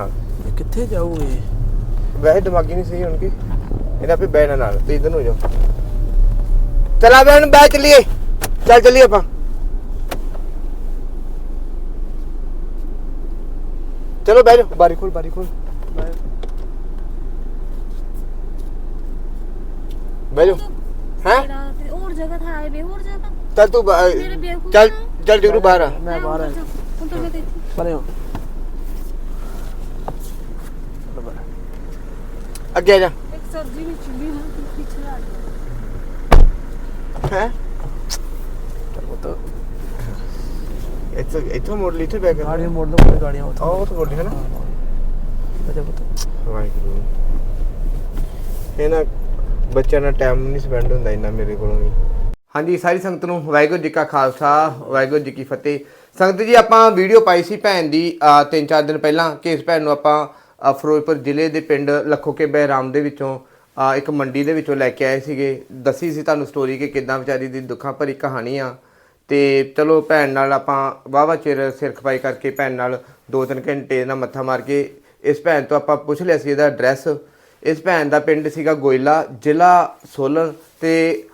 ਨਾਲ। ਇਹ ਕਿੱਥੇ ਜਾਊਗੇ ਵੈਸੇ ਦਿਮਾਗੀ ਨਹੀਂ ਸਹੀ ਹੋਣਗੇ। ਇਹਨਾਂ ਪੇ ਬੈਣ ਨਾਲ। ਤੇ ਇਧਰ ਨੂੰ ਜਾਓ। ਚਲਾ ਬੈਣ ਬੈ ਚਲੀਏ। ਚੱਲ ਚਲੀਏ ਆਪਾਂ। ਚਲੋ ਬੈ ਬਾਰੀ ਖੋਲ ਬਾਰੀ ਖੋਲ। ਬੈ ਹੈ? ਹੋਰ ਜਗ੍ਹਾ ਥਾ ਆਏ ਵੇ ਹੋਰ ਜਗ੍ਹਾ। ਚੱਲ ਤੂੰ ਬਾ- ਚੱਲ ਚੱਲ ਜਗਰੂ ਬਾਹਰ ਆ। ਮੈਂ ਬਾਹਰ ਆ। ਹੁਣ ਤਾਂ ਮੈਂ ਤੇ ਇੱਥੇ ਪਰੇ ਹੋ ਅੱਗੇ ਆ ਜਾ। ਇੱਕ ਸਬਜ਼ੀ ਵੀ ਚੁੱਲੀ ਹਾਂ ਤੇ ਪਿੱਛੇ ਆ ਗਿਆ ਹੈ? ਉਹ ਤਾਂ ਇੱਥੋਂ ਇੱਥੋਂ ਮੋੜ ਲਈ ਇੱਥੇ ਬੈਕ ਗਾੜੀਆਂ ਮੋੜ ਦੋ ਕੋਈ ਗਾੜੀਆਂ ਉੱਥੇ। ਆਹ ਉਹ ਤਾਂ ਲਈ ਹੈ ਨਾ? ਅਜੇ ਪੁੱਤ। ਵਾਹਿਗੁਰੂ। ਇਹ ਨਾ ਬੱਚਿਆਂ ਨਾਲ ਟਾਈਮ ਨਹੀਂ ਸਪੈਂਡ ਹੁੰਦਾ ਇੰਨਾ ਮੇਰੇ ਕੋਲੋਂ ਵੀ। ਹਾਂਜੀ ਸਾਰੀ ਸੰਗਤ ਨੂੰ ਵਾਹਿਗੁਰੂ ਜੀ ਕਾ ਖਾਲਸਾ ਵਾਹਿਗੁਰੂ ਜੀ ਕੀ ਫਤਿਹ। ਸੰਗਤ ਜੀ ਆਪਾਂ ਵੀਡੀਓ ਪਾਈ ਸੀ ਭੈਣ ਦੀ ਅਹ, ਤਿੰਨ ਚਾਰ ਦਿਨ ਪਹਿਲਾਂ ਕਿ ਇਸ ਭੈਣ ਨੂੰ ਆਪਾਂ ਫਿਰੋਜ਼ਪੁਰ ਜ਼ਿਲ੍ਹੇ ਦੇ ਪਿੰਡ ਲੱਖੋਕੇ ਬਹਿਰਾਮ ਦੇ ਵਿੱਚੋਂ ਇੱਕ ਮੰਡੀ ਦੇ ਵਿੱਚੋਂ ਲੈ ਕੇ ਆਏ ਸੀਗੇ। ਦੱਸੀ ਸੀ ਤੁਹਾਨੂੰ ਸਟੋਰੀ ਕਿ ਕਿਦਾਂ ਵਿਚਾਰੀ ਦੀ ਦੁੱਖਾਂ ਭਰੀ ਕਹਾਣੀ ਆ। ਤੇ ਚਲੋ ਭੈਣ ਨਾਲ ਆਪਾਂ ਵਾਹਵਾ ਚਿਰ ਸਿਰ ਖਪਾਈ ਕਰਕੇ ਭੈਣ ਨਾਲ ਦੋ ਤਿੰਨ ਘੰਟੇ ਨਾਲ ਮੱਥਾ ਮਾਰ ਕੇ ਇਸ ਭੈਣ ਤੋਂ ਆਪਾਂ ਪੁੱਛ ਲਿਆ ਸੀ ਇਹਦਾ ਐਡਰੈਸ ਇਸ ਭੈਣ ਦਾ ਪਿੰਡ ਸੀਗਾ ਗੋਇਲਾ, ਜ਼ਿਲ੍ਹਾ ਸੋਲਨ ਤੇ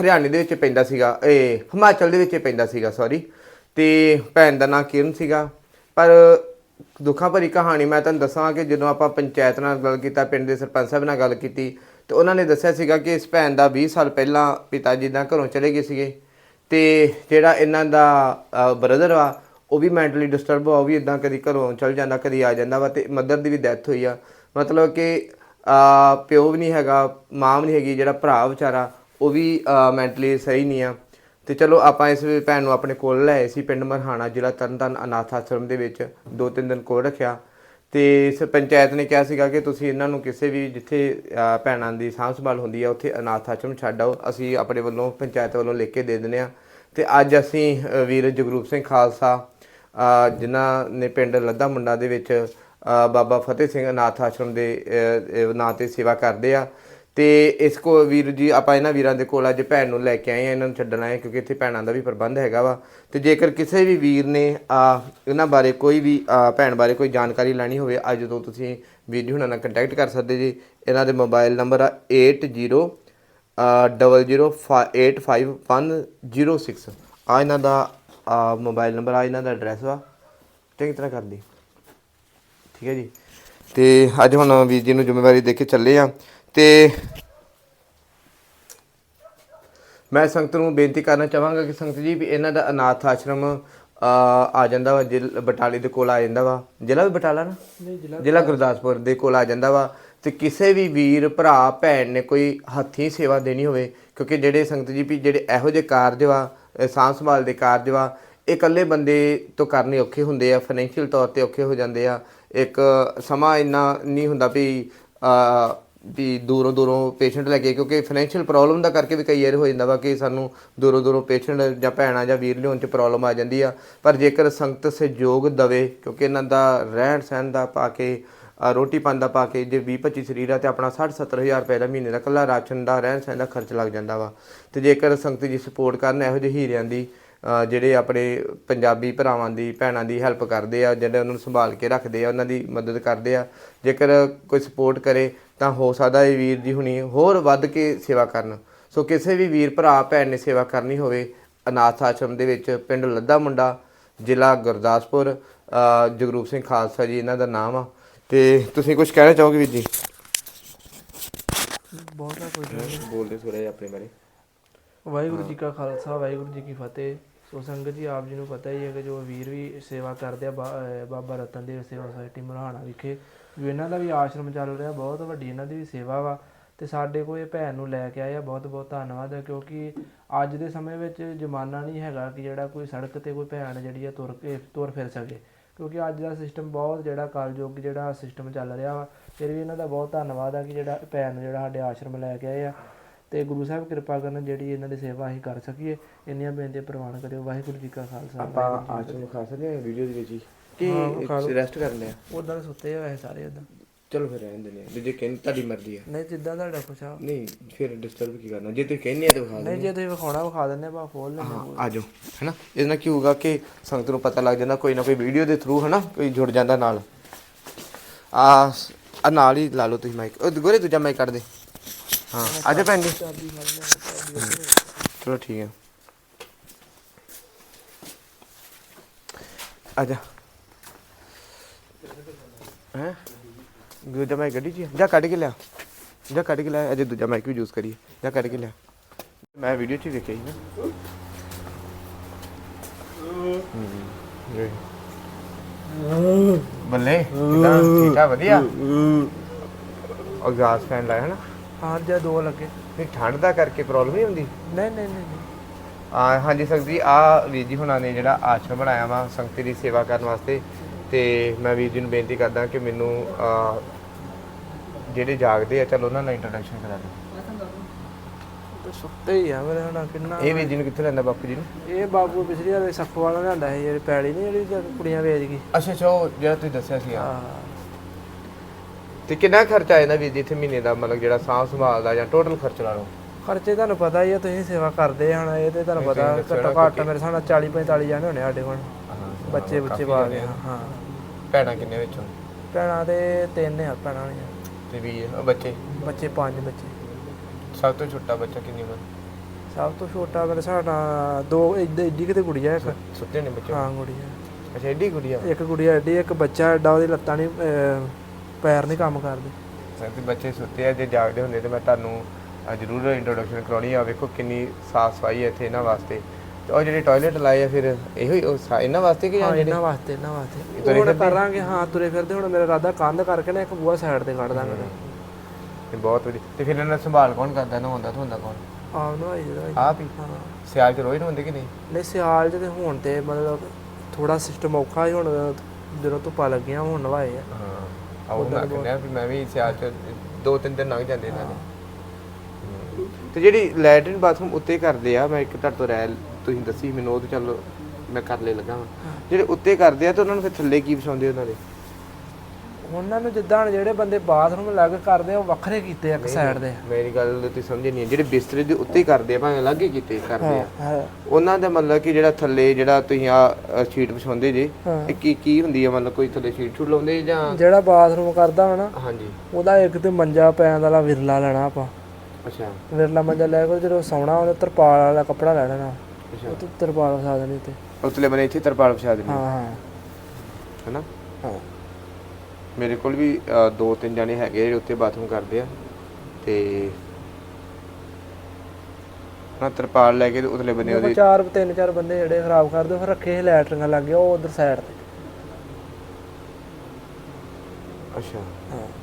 ਹਰਿਆਣੇ ਦੇ ਵਿੱਚ ਪੈਂਦਾ ਸੀਗਾ, ਇਹ, ਹਿਮਾਚਲ ਦੇ ਵਿੱਚ ਪੈਂਦਾ ਸੀਗਾ ਸੌਰੀ ਤੇ ਭੈਣ ਦਾ ਨਾਂ ਕਿਰਨ ਸੀਗਾ। ਪਰ ਦੁੱਖਾਂ ਭਰੀ ਕਹਾਣੀ ਮੈਂ ਤੁਹਾਨੂੰ ਦੱਸਾਂ ਕਿ ਜਦੋਂ ਆਪਾਂ ਪੰਚਾਇਤ ਨਾਲ ਗੱਲ ਕੀਤਾ ਪਿੰਡ ਦੇ ਸਰਪੰਚ ਸਾਹਿਬ ਨਾਲ ਗੱਲ ਕੀਤੀ, ਤੇ ਉਹਨਾਂ ਨੇ ਦੱਸਿਆ ਸੀਗਾ ਕਿ ਇਸ ਭੈਣ ਦਾ 20 ਸਾਲ ਪਹਿਲਾਂ ਪਿਤਾ ਜੀ ਦਾ ਘਰੋਂ ਚਲੇ ਗਏ ਸੀਗੇ, ਤੇ ਜਿਹੜਾ ਇਹਨਾਂ ਦਾ ਬ੍ਰਦਰ ਵਾ, ਉਹ ਵੀ ਮੈਂਟਲੀ ਡਿਸਟਰਬ ਆ, ਉਹ ਵੀ ਇਦਾਂ ਕਦੀ ਘਰੋਂ ਚਲ ਜਾਂਦਾ, ਕਦੀ ਆ ਜਾਂਦਾ ਵਾ, ਤੇ ਮਦਰ ਦੀ ਵੀ ਡੈਥ ਹੋਈ ਆ। ਮਤਲਬ ਕਿ ਪਿਓ ਵੀ ਨਹੀਂ ਹੈਗਾ, ਮਾਂ ਵੀ ਨਹੀਂ ਹੈਗੀ, ਜਿਹੜਾ ਭਰਾ ਵਿਚਾਰਾ, ਉਹ ਵੀ ਮੈਂਟਲੀ ਸਹੀ ਨਹੀਂ ਆ। ਤੇ ਚਲੋ ਆਪਾਂ ਇਸ ਭੈਣ ਨੂੰ ਆਪਣੇ ਕੋਲ ਲੈ ਆਏ ਸੀ ਪਿੰਡ ਮਰਹਾਣਾ, ਜ਼ਿਲ੍ਹਾ ਤਰਨਤਾਰਨ ਅਨਾਥ ਆਸ਼ਰਮ ਦੇ ਵਿੱਚ, ਦੋ ਤਿੰਨ ਦਿਨ ਕੋਲ ਰੱਖਿਆ। ਤੇ ਇਸ ਪੰਚਾਇਤ ਨੇ ਕਿਹਾ ਸੀਗਾ ਕਿ ਤੁਸੀਂ ਇਹਨਾਂ ਨੂੰ ਕਿਸੇ ਵੀ ਜਿੱਥੇ ਭੈਣਾਂ ਦੀ ਸਾਂਭ ਸੰਭਾਲ ਹੁੰਦੀ ਆ, ਉੱਥੇ ਅਨਾਥ ਆਸ਼ਰਮ ਛੱਡ ਆਓ, ਅਸੀਂ ਆਪਣੇ ਵੱਲੋਂ, ਪੰਚਾਇਤ ਵੱਲੋਂ ਲਿਖ ਕੇ ਦੇ ਦਿੰਦੇ ਆ। ਤੇ ਅੱਜ ਅਸੀਂ ਵੀਰ ਜਗਰੂਪ ਸਿੰਘ ਖਾਲਸਾ ਜਿਨ੍ਹਾਂ ਨੇ ਪਿੰਡ ਲੱਦਾ ਮੁੰਡਾ ਦੇ ਵਿੱਚ ਬਾਬਾ ਫਤਿਹ ਸਿੰਘ ਅਨਾਥ ਆਸ਼ਰਮ ਦੇ ਨਾਂ ਤੇ ਸੇਵਾ ਕਰਦੇ ਆ। ਤੇ ਇਸ ਕੋ ਵੀਰ ਜੀ, ਆਪਾਂ ਇਹਨਾਂ ਵੀਰਾਂ ਦੇ ਕੋਲ ਅੱਜ ਭੈਣ ਨੂੰ ਲੈ ਕੇ ਆਏ ਆ ਇਹਨਾਂ ਨੂੰ ਛੱਡਣ ਆਏ ਕਿਉਂਕਿ ਇੱਥੇ ਭੈਣਾਂ ਦਾ ਵੀ ਪ੍ਰਬੰਧ ਹੈਗਾ ਵਾ। ਤੇ ਜੇਕਰ ਕਿਸੇ ਵੀ ਵੀਰ ਨੇ, ਆ, ਇਹਨਾਂ ਬਾਰੇ ਕੋਈ ਵੀ ਭੈਣ ਬਾਰੇ ਕੋਈ ਜਾਣਕਾਰੀ ਲੈਣੀ ਹੋਵੇ, ਅੱਜ ਤੋਂ ਤੁਸੀਂ ਵੀਰ ਜੀ ਹੁਣਾਂ ਨਾਲ ਕੰਟੈਕਟ ਕਰ ਸਕਦੇ ਜੀ। ਇਹਨਾਂ ਦੇ ਮੋਬਾਈਲ ਨੰਬਰ ਆ 80 00855106 ਆ ਇਹਨਾਂ ਦਾ ਮੋਬਾਈਲ ਨੰਬਰ, ਆ ਇਹਨਾਂ ਦਾ ਐਡਰੈਸ ਵਾ। ਚੰਗੀ ਤਰ੍ਹਾਂ ਕਰ ਦੀ ਠੀਕ ਹੈ ਜੀ। ਤੇ ਅੱਜ ਹੁਣ ਵੀਰ ਜੀ ਨੂੰ ਜ਼ਿੰਮੇਵਾਰੀ ਦੇ ਕੇ ਚੱਲੇ ਆ ਤੇ ਮੈਂ ਸੰਗਤ ਨੂੰ ਬੇਨਤੀ ਕਰਨਾ ਚਾਹਾਂਗਾ ਕਿ ਸੰਗਤ ਜੀ ਵੀ ਇਹਨਾਂ ਦਾ ਅਨਾਥ ਆਸ਼ਰਮ ਆ ਜਾਂਦਾ ਵਾ ਜ਼ਿਲ੍ਹਾ ਬਟਾਲੇ ਦੇ ਕੋਲ ਆ ਜਾਂਦਾ ਵਾ। ਜ਼ਿਲ੍ਹਾ ਵੀ ਬਟਾਲਾ ਨਾ? ਨਹੀਂ ਜ਼ਿਲ੍ਹਾ ਜ਼ਿਲ੍ਹਾ ਗੁਰਦਾਸਪੁਰ ਦੇ ਕੋਲ ਆ ਜਾਂਦਾ ਵਾ। ਤੇ ਕਿਸੇ ਵੀ ਵੀਰ ਭਰਾ ਭੈਣ ਨੇ ਕੋਈ ਹੱਥੀਂ ਸੇਵਾ ਦੇਣੀ ਹੋਵੇ ਕਿਉਂਕਿ ਜਿਹੜੇ ਸੰਗਤ ਜੀ ਵੀ ਜਿਹੜੇ ਇਹੋ ਜਿਹੇ ਕਾਰਜ ਵਾ ਸਾਂਭ ਸੰਭਾਲ ਦੇ ਕਾਰਜ ਵਾ ਇਹ ਇਕੱਲੇ ਬੰਦੇ ਤੋਂ ਕਰਨੇ ਔਖੇ ਹੁੰਦੇ ਆ ਫਾਈਨੈਂਸ਼ੀਅਲ ਤੌਰ ਤੇ ਔਖੇ ਹੋ ਜਾਂਦੇ ਆ। ਇੱਕ ਸਮਾਂ ਇੰਨਾ ਨਹੀਂ ਹੁੰਦਾ ਵੀ ਵੀ ਦੂਰੋਂ ਦੂਰੋਂ ਪੇਸ਼ੈਂਟ ਲੈ ਕੇ, ਕਿਉਂਕਿ ਫਾਈਨੈਂਸ਼ੀਅਲ ਪ੍ਰੋਬਲਮ ਦਾ ਕਰਕੇ ਵੀ ਕਈ ਵਾਰ ਹੋ ਜਾਂਦਾ ਵਾ ਕਿ ਸਾਨੂੰ ਦੂਰੋਂ ਦੂਰੋਂ ਪੇਸ਼ੈਂਟ ਜਾਂ ਭੈਣਾਂ ਜਾਂ ਵੀਰ ਲਿਆਉਣ 'ਚ ਪ੍ਰੋਬਲਮ ਆ ਜਾਂਦੀ ਆ। ਪਰ ਜੇਕਰ ਸੰਗਤ ਸਹਿਯੋਗ ਦਵੇ, ਕਿਉਂਕਿ ਇਹਨਾਂ ਦਾ ਰਹਿਣ ਸਹਿਣ ਦਾ ਪਾ ਕੇ ਰੋਟੀ ਪਾਣੀ ਦਾ ਪਾ ਕੇ ਜੇ 20 25 ਸਰੀਰ ਆ ਤੇ ਆਪਣਾ 60 70000 ਰੁਪਏ ਦਾ ਮਹੀਨੇ ਦਾ ਕੱਲਾ ਰਾਸ਼ਨ ਦਾ ਰਹਿਣ ਸਹਿਣ ਦਾ ਖਰਚ ਲੱਗ ਜਾਂਦਾ ਵਾ। ਤੇ ਜੇਕਰ ਸੰਗਤ ਜੀ ਸਪੋਰਟ ਕਰਨ ਇਹੋ ਜਿਹੇ ਹੀਰਿਆਂ ਦੀ ਜਿਹੜੇ ਆਪਣੇ ਪੰਜਾਬੀ ਭਰਾਵਾਂ ਦੀ ਭੈਣਾਂ ਦੀ ਹੈਲਪ ਕਰਦੇ ਆ ਜਿਹੜੇ ਉਹਨਾਂ ਨੂੰ ਸੰਭਾਲ ਕੇ ਰੱਖਦੇ ਆ ਉਹਨਾਂ ਦੀ ਮਦਦ ਕਰਦੇ ਆ। ਜੇਕਰ ਕੋਈ ਸਪੋਰਟ ਕਰੇ ਤਾਂ ਹੋ ਸਕਦਾ ਇਹ ਵੀਰ ਜੀ ਹੁਣੀ ਹੋਰ ਵੱਧ ਕੇ ਸੇਵਾ ਕਰਨ। ਸੋ ਕਿਸੇ ਵੀ ਵੀਰ ਭਰਾ ਭੈਣ ਨੇ ਸੇਵਾ ਕਰਨੀ ਹੋਵੇ ਅਨਾਥ ਆਸ਼ਰਮ ਦੇ ਵਿੱਚ ਪਿੰਡ ਲੱਦਾ ਮੁੰਡਾ ਜ਼ਿਲ੍ਹਾ ਗੁਰਦਾਸਪੁਰ ਜਗਰੂਪ ਸਿੰਘ ਖਾਲਸਾ ਜੀ ਇਹਨਾਂ ਦਾ ਨਾਮ ਆ। ਤੇ ਤੁਸੀਂ ਕੁਝ ਕਹਿਣਾ ਚਾਹੋਗੇ ਵੀਰ ਜੀ? ਬਹੁਤਾ ਕੁਝ ਬੋਲਦੇ ਥੋੜਾ ਆਪਣੇ ਬਾਰੇ। ਵਾਹਿਗੁਰੂ ਜੀ ਕਾ ਖਾਲਸਾ ਵਾਹਿਗੁਰੂ ਜੀ ਕੀ ਫਤਿਹ। ਸੋ ਸੰਗਤ ਜੀ ਆਪ ਜੀ ਨੂੰ ਪਤਾ ਹੀ ਹੈ ਕਿ ਜੋ ਵੀਰ ਵੀ ਸੇਵਾ ਕਰਦੇ ਆ ਬਾਬਾ ਰਤਨ ਦੇਵ ਸੇਵਾ ਸੁਸਾਇਟੀ ਮਰਹਾਣਾ ਵਿਖੇ, ਜੋ ਇਹਨਾਂ ਦਾ ਵੀ ਆਸ਼ਰਮ ਚੱਲ ਰਿਹਾ, ਬਹੁਤ ਵੱਡੀ ਇਹਨਾਂ ਦੀ ਵੀ ਸੇਵਾ ਵਾ ਤੇ ਸਾਡੇ ਕੋਲ ਇਹ ਭੈਣ ਨੂੰ ਲੈ ਕੇ ਆਏ ਆ, ਬਹੁਤ ਬਹੁਤ ਧੰਨਵਾਦ ਹੈ ਕਿਉਂਕਿ ਅੱਜ ਦੇ ਸਮੇਂ ਵਿੱਚ ਜ਼ਮਾਨਾ ਨਹੀਂ ਹੈਗਾ ਕਿ ਜਿਹੜਾ ਕੋਈ ਸੜਕ ਤੇ ਕੋਈ ਭੈਣ ਜਿਹੜੀ ਆ ਤੁਰ ਕੇ, ਤੁਰ ਫਿਰ ਸਕੇ। ਕਿਉਂਕਿ ਅੱਜ ਦਾ ਸਿਸਟਮ ਬਹੁਤ ਜਿਹੜਾ ਕਲਯੁੱਗ ਜਿਹੜਾ ਸਿਸਟਮ ਚੱਲ ਰਿਹਾ ਵਾ, ਫਿਰ ਵੀ ਇਹਨਾਂ ਦਾ ਬਹੁਤ ਧੰਨਵਾਦ ਆ ਕਿ ਜਿਹੜਾ ਭੈਣ ਨੂੰ ਜਿਹੜਾ ਸਾਡੇ ਆਸ਼ਰਮ ਲੈ ਕੇ ਆਏ ਆ। ਤੇ ਗੁਰੂ ਸਾਹਿਬ ਕਿਰਪਾ ਕਰਨ ਜਿਹੜੀ ਇਹਨਾਂ ਦੀ ਸੇਵਾ ਅਸੀਂ ਕਰ ਸਕੀਏ ਇੰਨੀਆਂ ਬੇਨਤੀਆਂ ਪ੍ਰਵਾਨ ਕਰਿਓ। ਵਾਹਿਗੁਰੂ ਜੀ ਕਾ ਖਾਲਸਾ ਆਪਾਂ ਆਸ਼ਰਮ ਖਾ ਸਕਦੇ ਹਾਂ ਵੀਡੀਓ ਦੇ ਵਿੱਚ ਹੀ। ਕਿ ਰੈਸਟ ਕਰਨੇ ਆ ਉਦਾਂ ਦੇ ਸੁੱਤੇ ਹੋਏ ਸਾਰੇ ਉਦਾਂ ਚਲੋ ਫਿਰ ਰਹਿਣ ਦਿੰਦੇ ਆ ਜੇ ਕਹਿੰਦੇ ਤੁਹਾਡੀ ਮਰਜ਼ੀ ਆ। ਨਹੀਂ ਜਿੱਦਾਂ ਤੁਹਾਡਾ ਕੁਛ ਆ। ਨਹੀਂ ਫਿਰ ਡਿਸਟਰਬ ਕੀ ਕਰਨਾ? ਜੇ ਤੁਸੀਂ ਕਹਿੰਦੇ ਆ ਤਾਂ ਵਿਖਾ ਨਹੀਂ ਜੇ ਤੁਸੀਂ ਵਿਖਾਉਣਾ ਵਿਖਾ ਦਿੰਦੇ ਬਾ ਖੋਲ ਲੈਂਦੇ ਹਾਂ ਆ। ਜਾਓ ਹੈਨਾ? ਇਹਦੇ ਨਾਲ ਕੀ ਹੋਊਗਾ ਕਿ ਸੰਗਤ ਨੂੰ ਪਤਾ ਲੱਗ ਜਾਂਦਾ ਕੋਈ ਨਾ ਕੋਈ ਵੀਡੀਓ ਦੇ ਥਰੂ ਹੈਨਾ? ਕੋਈ ਜੁੜ ਜਾਂਦਾ ਨਾਲ। ਆ ਆ ਨਾਲ ਹੀ ਲਾ ਲਓ ਤੁਸੀਂ ਮਾਈਕ ਉਹ ਗੋਰੇ ਦੂਜਾ ਮਾਈਕ ਕੱਢ ਦੇ। ਹਾਂ ਆ ਜਾ ਭੈਣ ਜੀ ਚਲੋ ਠੀਕ ਹੈ ਆ ਜਾ ਹੈ ਦੂਜਾ ਮਾਈਕ ਕੱਢੀ ਜੀ ਜਾ ਕੱਢ ਕੇ ਲਿਆ ਜਾ ਕੱਢ ਕੇ ਲਿਆ ਅਜੇ ਦੂਜਾ ਮਾਈਕ ਵੀ ਯੂਜ਼ ਕਰੀਏ ਜਾ ਕੱਢ ਕੇ ਲਿਆ ਮੈਂ ਵੀਡੀਓ 'ਚ ਹੀ ਵੇਖਿਆ ਸੀ ਨਾ ਹੂੰ ਬੱਲੇ ਕਿਦਾਂ ਠੀਕ ਆ ਵਧੀਆ ਐਗਜ਼ਾਸਟ ਫੈਨ ਲਾਇਆ ਹਨਾ ਹਾਂ ਜੇ ਦੋ ਲੱਗੇ। ਨਹੀਂ ਠੰਡ ਦਾ ਕਰਕੇ ਪ੍ਰੋਬਲਮ ਨਹੀਂ ਹੁੰਦੀ? ਨਹੀਂ ਨਹੀਂ ਨਹੀਂ ਨਹੀਂ। ਆ ਹਾਂਜੀ ਸੰਗਤ ਜੀ ਆ ਵੀਰ ਜੀ ਹੁਣਾਂ ਨੇ ਜਿਹੜਾ ਆਸ਼ਰਮ ਬਣਾਇਆ ਵਾ ਸੰਗਤੀ ਦੀ ਸੇਵਾ ਕਰਨ ਵਾਸਤੇ ਤੇ ਮੈਂ ਵੀਰ ਜੀ ਨੂੰ ਬੇਨਤੀ ਕਰਦਾ ਕਿ ਮੈਨੂੰ ਆ, ਜਿਹੜੇ ਜਾਗਦੇ ਆ ਚਲ ਉਹਨਾਂ ਨਾਲ ਇੰਟਰੋਡਕਸ਼ਨ ਕਰਾ ਦਿਓ। ਉਹ ਤਾਂ ਸੁੱਤੇ ਹੀ ਆ ਮੇਰੇ ਹੁਣ ਕਿੰਨਾ ਇਹ ਵੀਰ ਜੀ ਨੂੰ ਕਿੱਥੇ ਲੈਂਦਾ ਬਾਪੂ ਜੀ ਨੂੰ? ਇਹ ਬਾਬੂ ਪਿਛਲੀ ਵਾਰ ਸੱਖੋ ਵਾਲਾ ਲਿਆਂਦਾ ਸੀ ਜਿਹੜੀ ਪੈਲੀ ਨਹੀਂ ਜਿਹੜੀ ਜਦ ਕੁੜੀਆਂ ਵੇਚ ਗਈ। ਅੱਛਾ ਅੱਛਾ ਉਹ ਜਿਹੜਾ ਤੁਸੀਂ ਦੱਸਿਆ ਸੀ ਹਾਂ। ਤੇ ਕਿੰਨਾ ਖਰਚਾ ਆ ਜਾਂਦਾ ਵੀਰ ਜੀ ਇੱਥੇ ਮਹੀਨੇ ਦਾ? ਮਤਲਬ ਜਿਹੜਾ ਸਾਂਭ ਸੰਭਾਲ ਦਾ ਜਾਂ ਟੋਟਲ ਖਰਚ ਲਾ ਲਓ ਖਰਚੇ ਤੁਹਾਨੂੰ ਪਤਾ ਹੀ ਆ ਤੁਸੀਂ ਸੇਵਾ ਕਰਦੇ ਹੁਣ ਇਹ ਤੇ ਤੁਹਾਨੂੰ ਪਤਾ ਘੱਟੋ ਘੱਟ ਮੇਰੇ ਹਿਸਾਬ ਨਾਲ 40 45 ਜਾਣੇ ਹੋਣੇ ਸਾਡੇ ਕੋਲ। ਬੱਚੇ ਬੱਚੇ ਪਾ ਕੇ ਹਾਂ। ਭੈਣਾਂ ਕਿੰਨੇ ਵਿੱਚੋਂ? ਭੈਣਾਂ ਦੇ ਤਿੰਨ ਆ ਭੈਣਾਂ ਨੇ ਤੇ ਉਹ ਬੱਚੇ? ਬੱਚੇ ਪੰਜ ਬੱਚੇ। ਸਭ ਤੋਂ ਛੋਟਾ ਬੱਚਾ ਕਿੰਨੀ ਉਮਰ? ਸਭ ਤੋਂ ਛੋਟਾ ਮੇਰੇ ਨਾਲ ਦੋ ਇੱਡੀ ਕਿਤੇ ਗੁੜੀਆ ਇੱਕ। ਸੁੱਤੇ ਨੇ ਬੱਚੇ? ਹਾਂ ਗੁੜੀਆ। ਅੱਛਾ ਏਡੀ ਗੁੜੀਆ ਇੱਕ ਗੁੜੀਆ ਐਡੀ ਇੱਕ ਬੱਚਾ ਐਡਾ ਉਹਦੀ ਲੱਤਾਂ ਨਹੀਂ ਪੈਰ ਨਹੀਂ ਕੰਮ ਕਰਦੇ। ਸੰਗਤ ਬੱਚੇ ਸੁੱਤੇ ਆ ਜੇ ਜਾਗਦੇ ਹੁੰਦੇ ਤੇ ਮੈਂ ਤੁਹਾਨੂੰ ਅ, ਜ਼ਰੂਰ ਇੰਟਰੋਡਕਸ਼ਨ ਕਰਾਉਣੀ ਆ। ਵੇਖੋ ਕਿੰਨੀ ਸਾਫ਼ ਸਫ਼ਾਈ ਹੈ ਇੱਥੇ ਇਹਨਾਂ ਵਾਸਤੇ। ਤੇ ਉਹ ਜਿਹੜੇ ਟਾਇਲਟ ਲਾਏ ਆ ਫਿਰ ਇਹੋ ਹੀ ਉਹ ਸਾ- ਇਹਨਾਂ ਵਾਸਤੇ ਕਿ ਜਾਂ ਹਾਂ ਜਿਹੜੇ? ਇਹਨਾਂ ਵਾਸਤੇ ਇਹਨਾਂ ਇਹ ਵਾਸਤੇ ਹੁਣ ਫਿਰਦੇ? ਕਰਾਂਗੇ ਹਾਂ ਤੁਰੇ ਫਿਰਦੇ ਹੁਣ ਮੇਰਾ ਇਰਾਦਾ ਕੰਧ ਕਰਕੇ ਨਾ ਇੱਕ ਬੂਹਾ ਸਾਈਡ ਤੇ ਕੱਢ ਦਾਂਗੇ। ਤੇ ਬਹੁਤ ਵਧੀਆ। ਤੇ ਫਿਰ ਇਹਨਾਂ ਦਾ ਸੰਭਾਲ ਕੌਣ ਕਰਦਾ? ਨਹਾਉਂਦਾ ਧੋਂਦਾ ਕੌਣ? ਆਪ ਨੂੰ ਜਿਹੜਾ ਆਪ ਹੀ? ਹਾਂ। ਸਿਆਲ ਚ ਰੋਜ਼ ਨਹਾਉਂਦੇ ਕਿ ਨਹੀਂ? ਨਹੀਂ ਸਿਆਲ ਚ ਤੇ ਹੁਣ ਤੇ ਮਤਲਬ ਥੋੜਾ ਸਿਸਟਮ ਔਖਾ ਹੀ ਹੁਣ ਜਦੋਂ ਧੁੱਪਾਂ ਲੱਗੀਆਂ ਹੁਣ ਨਵਾਏ ਆ। ਹਾਂ। ਮੈਂ ਕਹਿੰਦਾ ਵੀ ਮੈਂ ਵੀ ਸਿਆਲ ਚ ਦੋ ਤਿੰਨ ਦਿਨ ਲੰਘ ਜਾਂਦੇ ਇਹਨਾਂ ਦੇ। ਤੇ ਜਿਹੜੀ ਲੈਟਰਿਨ ਬਾਥਰੂਮ ਉੱਤੇ ਕਰਦੇ ਆ ਮੈਂ ਇੱਕ ਤੁਹਾਡੇ ਤੋਂ ਰਹਿ ਤੁਸੀਂ ਦੱਸੀ ਮੈਨੂੰ ਉਹ ਤੇ ਚੱਲ ਮੈਂ ਕਰ ਲੈ ਲੱਗਾ ਵਾਂ। ਜਿਹੜੇ ਉੱਤੇ ਕਰਦੇ ਆ ਤੇ ਉਹਨਾਂ ਨੂੰ ਫਿਰ ਥੱਲੇ ਕੀ ਵਿਛਾਉਂਦੇ ਉਹਨਾਂ ਦੇ? ਉਹਨਾਂ ਨੂੰ ਜਿੱਦਾਂ ਜਿਹੜੇ ਬੰਦੇ ਬਾਥਰੂਮ ਅਲੱਗ ਕਰਦੇ ਆ ਉਹ ਵੱਖਰੇ ਕੀਤੇ ਆ ਇੱਕ ਸਾਈਡ ਦੇ। ਮੇਰੀ ਗੱਲ ਤੁਸੀਂ ਸਮਝੇ ਨਹੀਂ ਜਿਹੜੇ ਬਿਸਤਰੇ ਦੇ ਉੱਤੇ ਹੀ ਕਰਦੇ ਆ ਭਾਵੇਂ ਅਲੱਗ ਹੀ ਕੀਤੇ ਕਰਦੇ ਆ। ਉਹਨਾਂ ਦਾ ਮਤਲਬ ਕਿ ਜਿਹੜਾ ਥੱਲੇ ਜਿਹੜਾ ਤੁਸੀਂ ਆ ਸ਼ੀਟ ਵਿਛਾਉਂਦੇ ਜੇ। ਇਹ ਕੀ ਕੀ ਹੁੰਦੀ ਆ? ਮਤਲਬ ਕੋਈ ਥੱਲੇ ਸ਼ੀਟ ਛੁੱਟ ਲਾਉਂਦੇ ਜਾਂ ਜਿਹੜਾ ਬਾਥਰੂਮ ਕਰਦਾ ਵਾ ਨਾ ਹਾਂਜੀ। ਉਹਦਾ ਇੱਕ ਤੇ ਮੰਜਾ ਪੈਣ ਵਾਲਾ ਵਿਰਲਾ ਲੈਣਾ ਆਪਾਂ। ਅੱਛਾ। ਵਿਰਲਾ ਮੰਜਾ ਲੈ ਕੇ ਜਦੋਂ ਸੌਣਾ ਉਹਨੇ ਤਰਪਾਲ ਵਾਲਾ ਕੱਪੜਾ ਲੈ ਲੈਣਾ। ਅੱਛਾ। ਉਹ ਤੇ ਤਰਪਾਲ ਵਸਾ ਦੇਣੀ ਤੇ ਉਤਲੇ ਬਨੇ ਇੱਥੇ ਤਰਪਾਲ ਵਿਛਾ ਦੇਣੀ। ਹਾਂ ਹਾਂ। ਹੈਨਾ? ਹਾਂ। ਮੇਰੇ ਕੋਲ ਵੀ ਅ, ਦੋ ਤਿੰਨ ਜਣੇ ਹੈਗੇ ਜਿਹੜੇ ਉੱਤੇ ਬਾਥਰੂਮ ਕਰਦੇ ਆ ਤੇ ਨਾ ਤਰਪਾਲ ਲੈ ਕੇ ਤੇ ਉਤਲੇ ਬਨੇ ਉਹ ਉਹਦੇ ਚਾਰ ਤਿੰਨ ਚਾਰ ਬੰਦੇ ਜਿਹੜੇ ਖਰਾਬ ਕਰਦੇ ਫਿਰ ਰੱਖੇ ਸੀ ਲੈਟਰਿੰਗਾਂ ਲੱਗ ਗਿਆ ਉਹ ਉਧਰ ਸਾਈਡ ਤੇ। ਅੱਛਾ।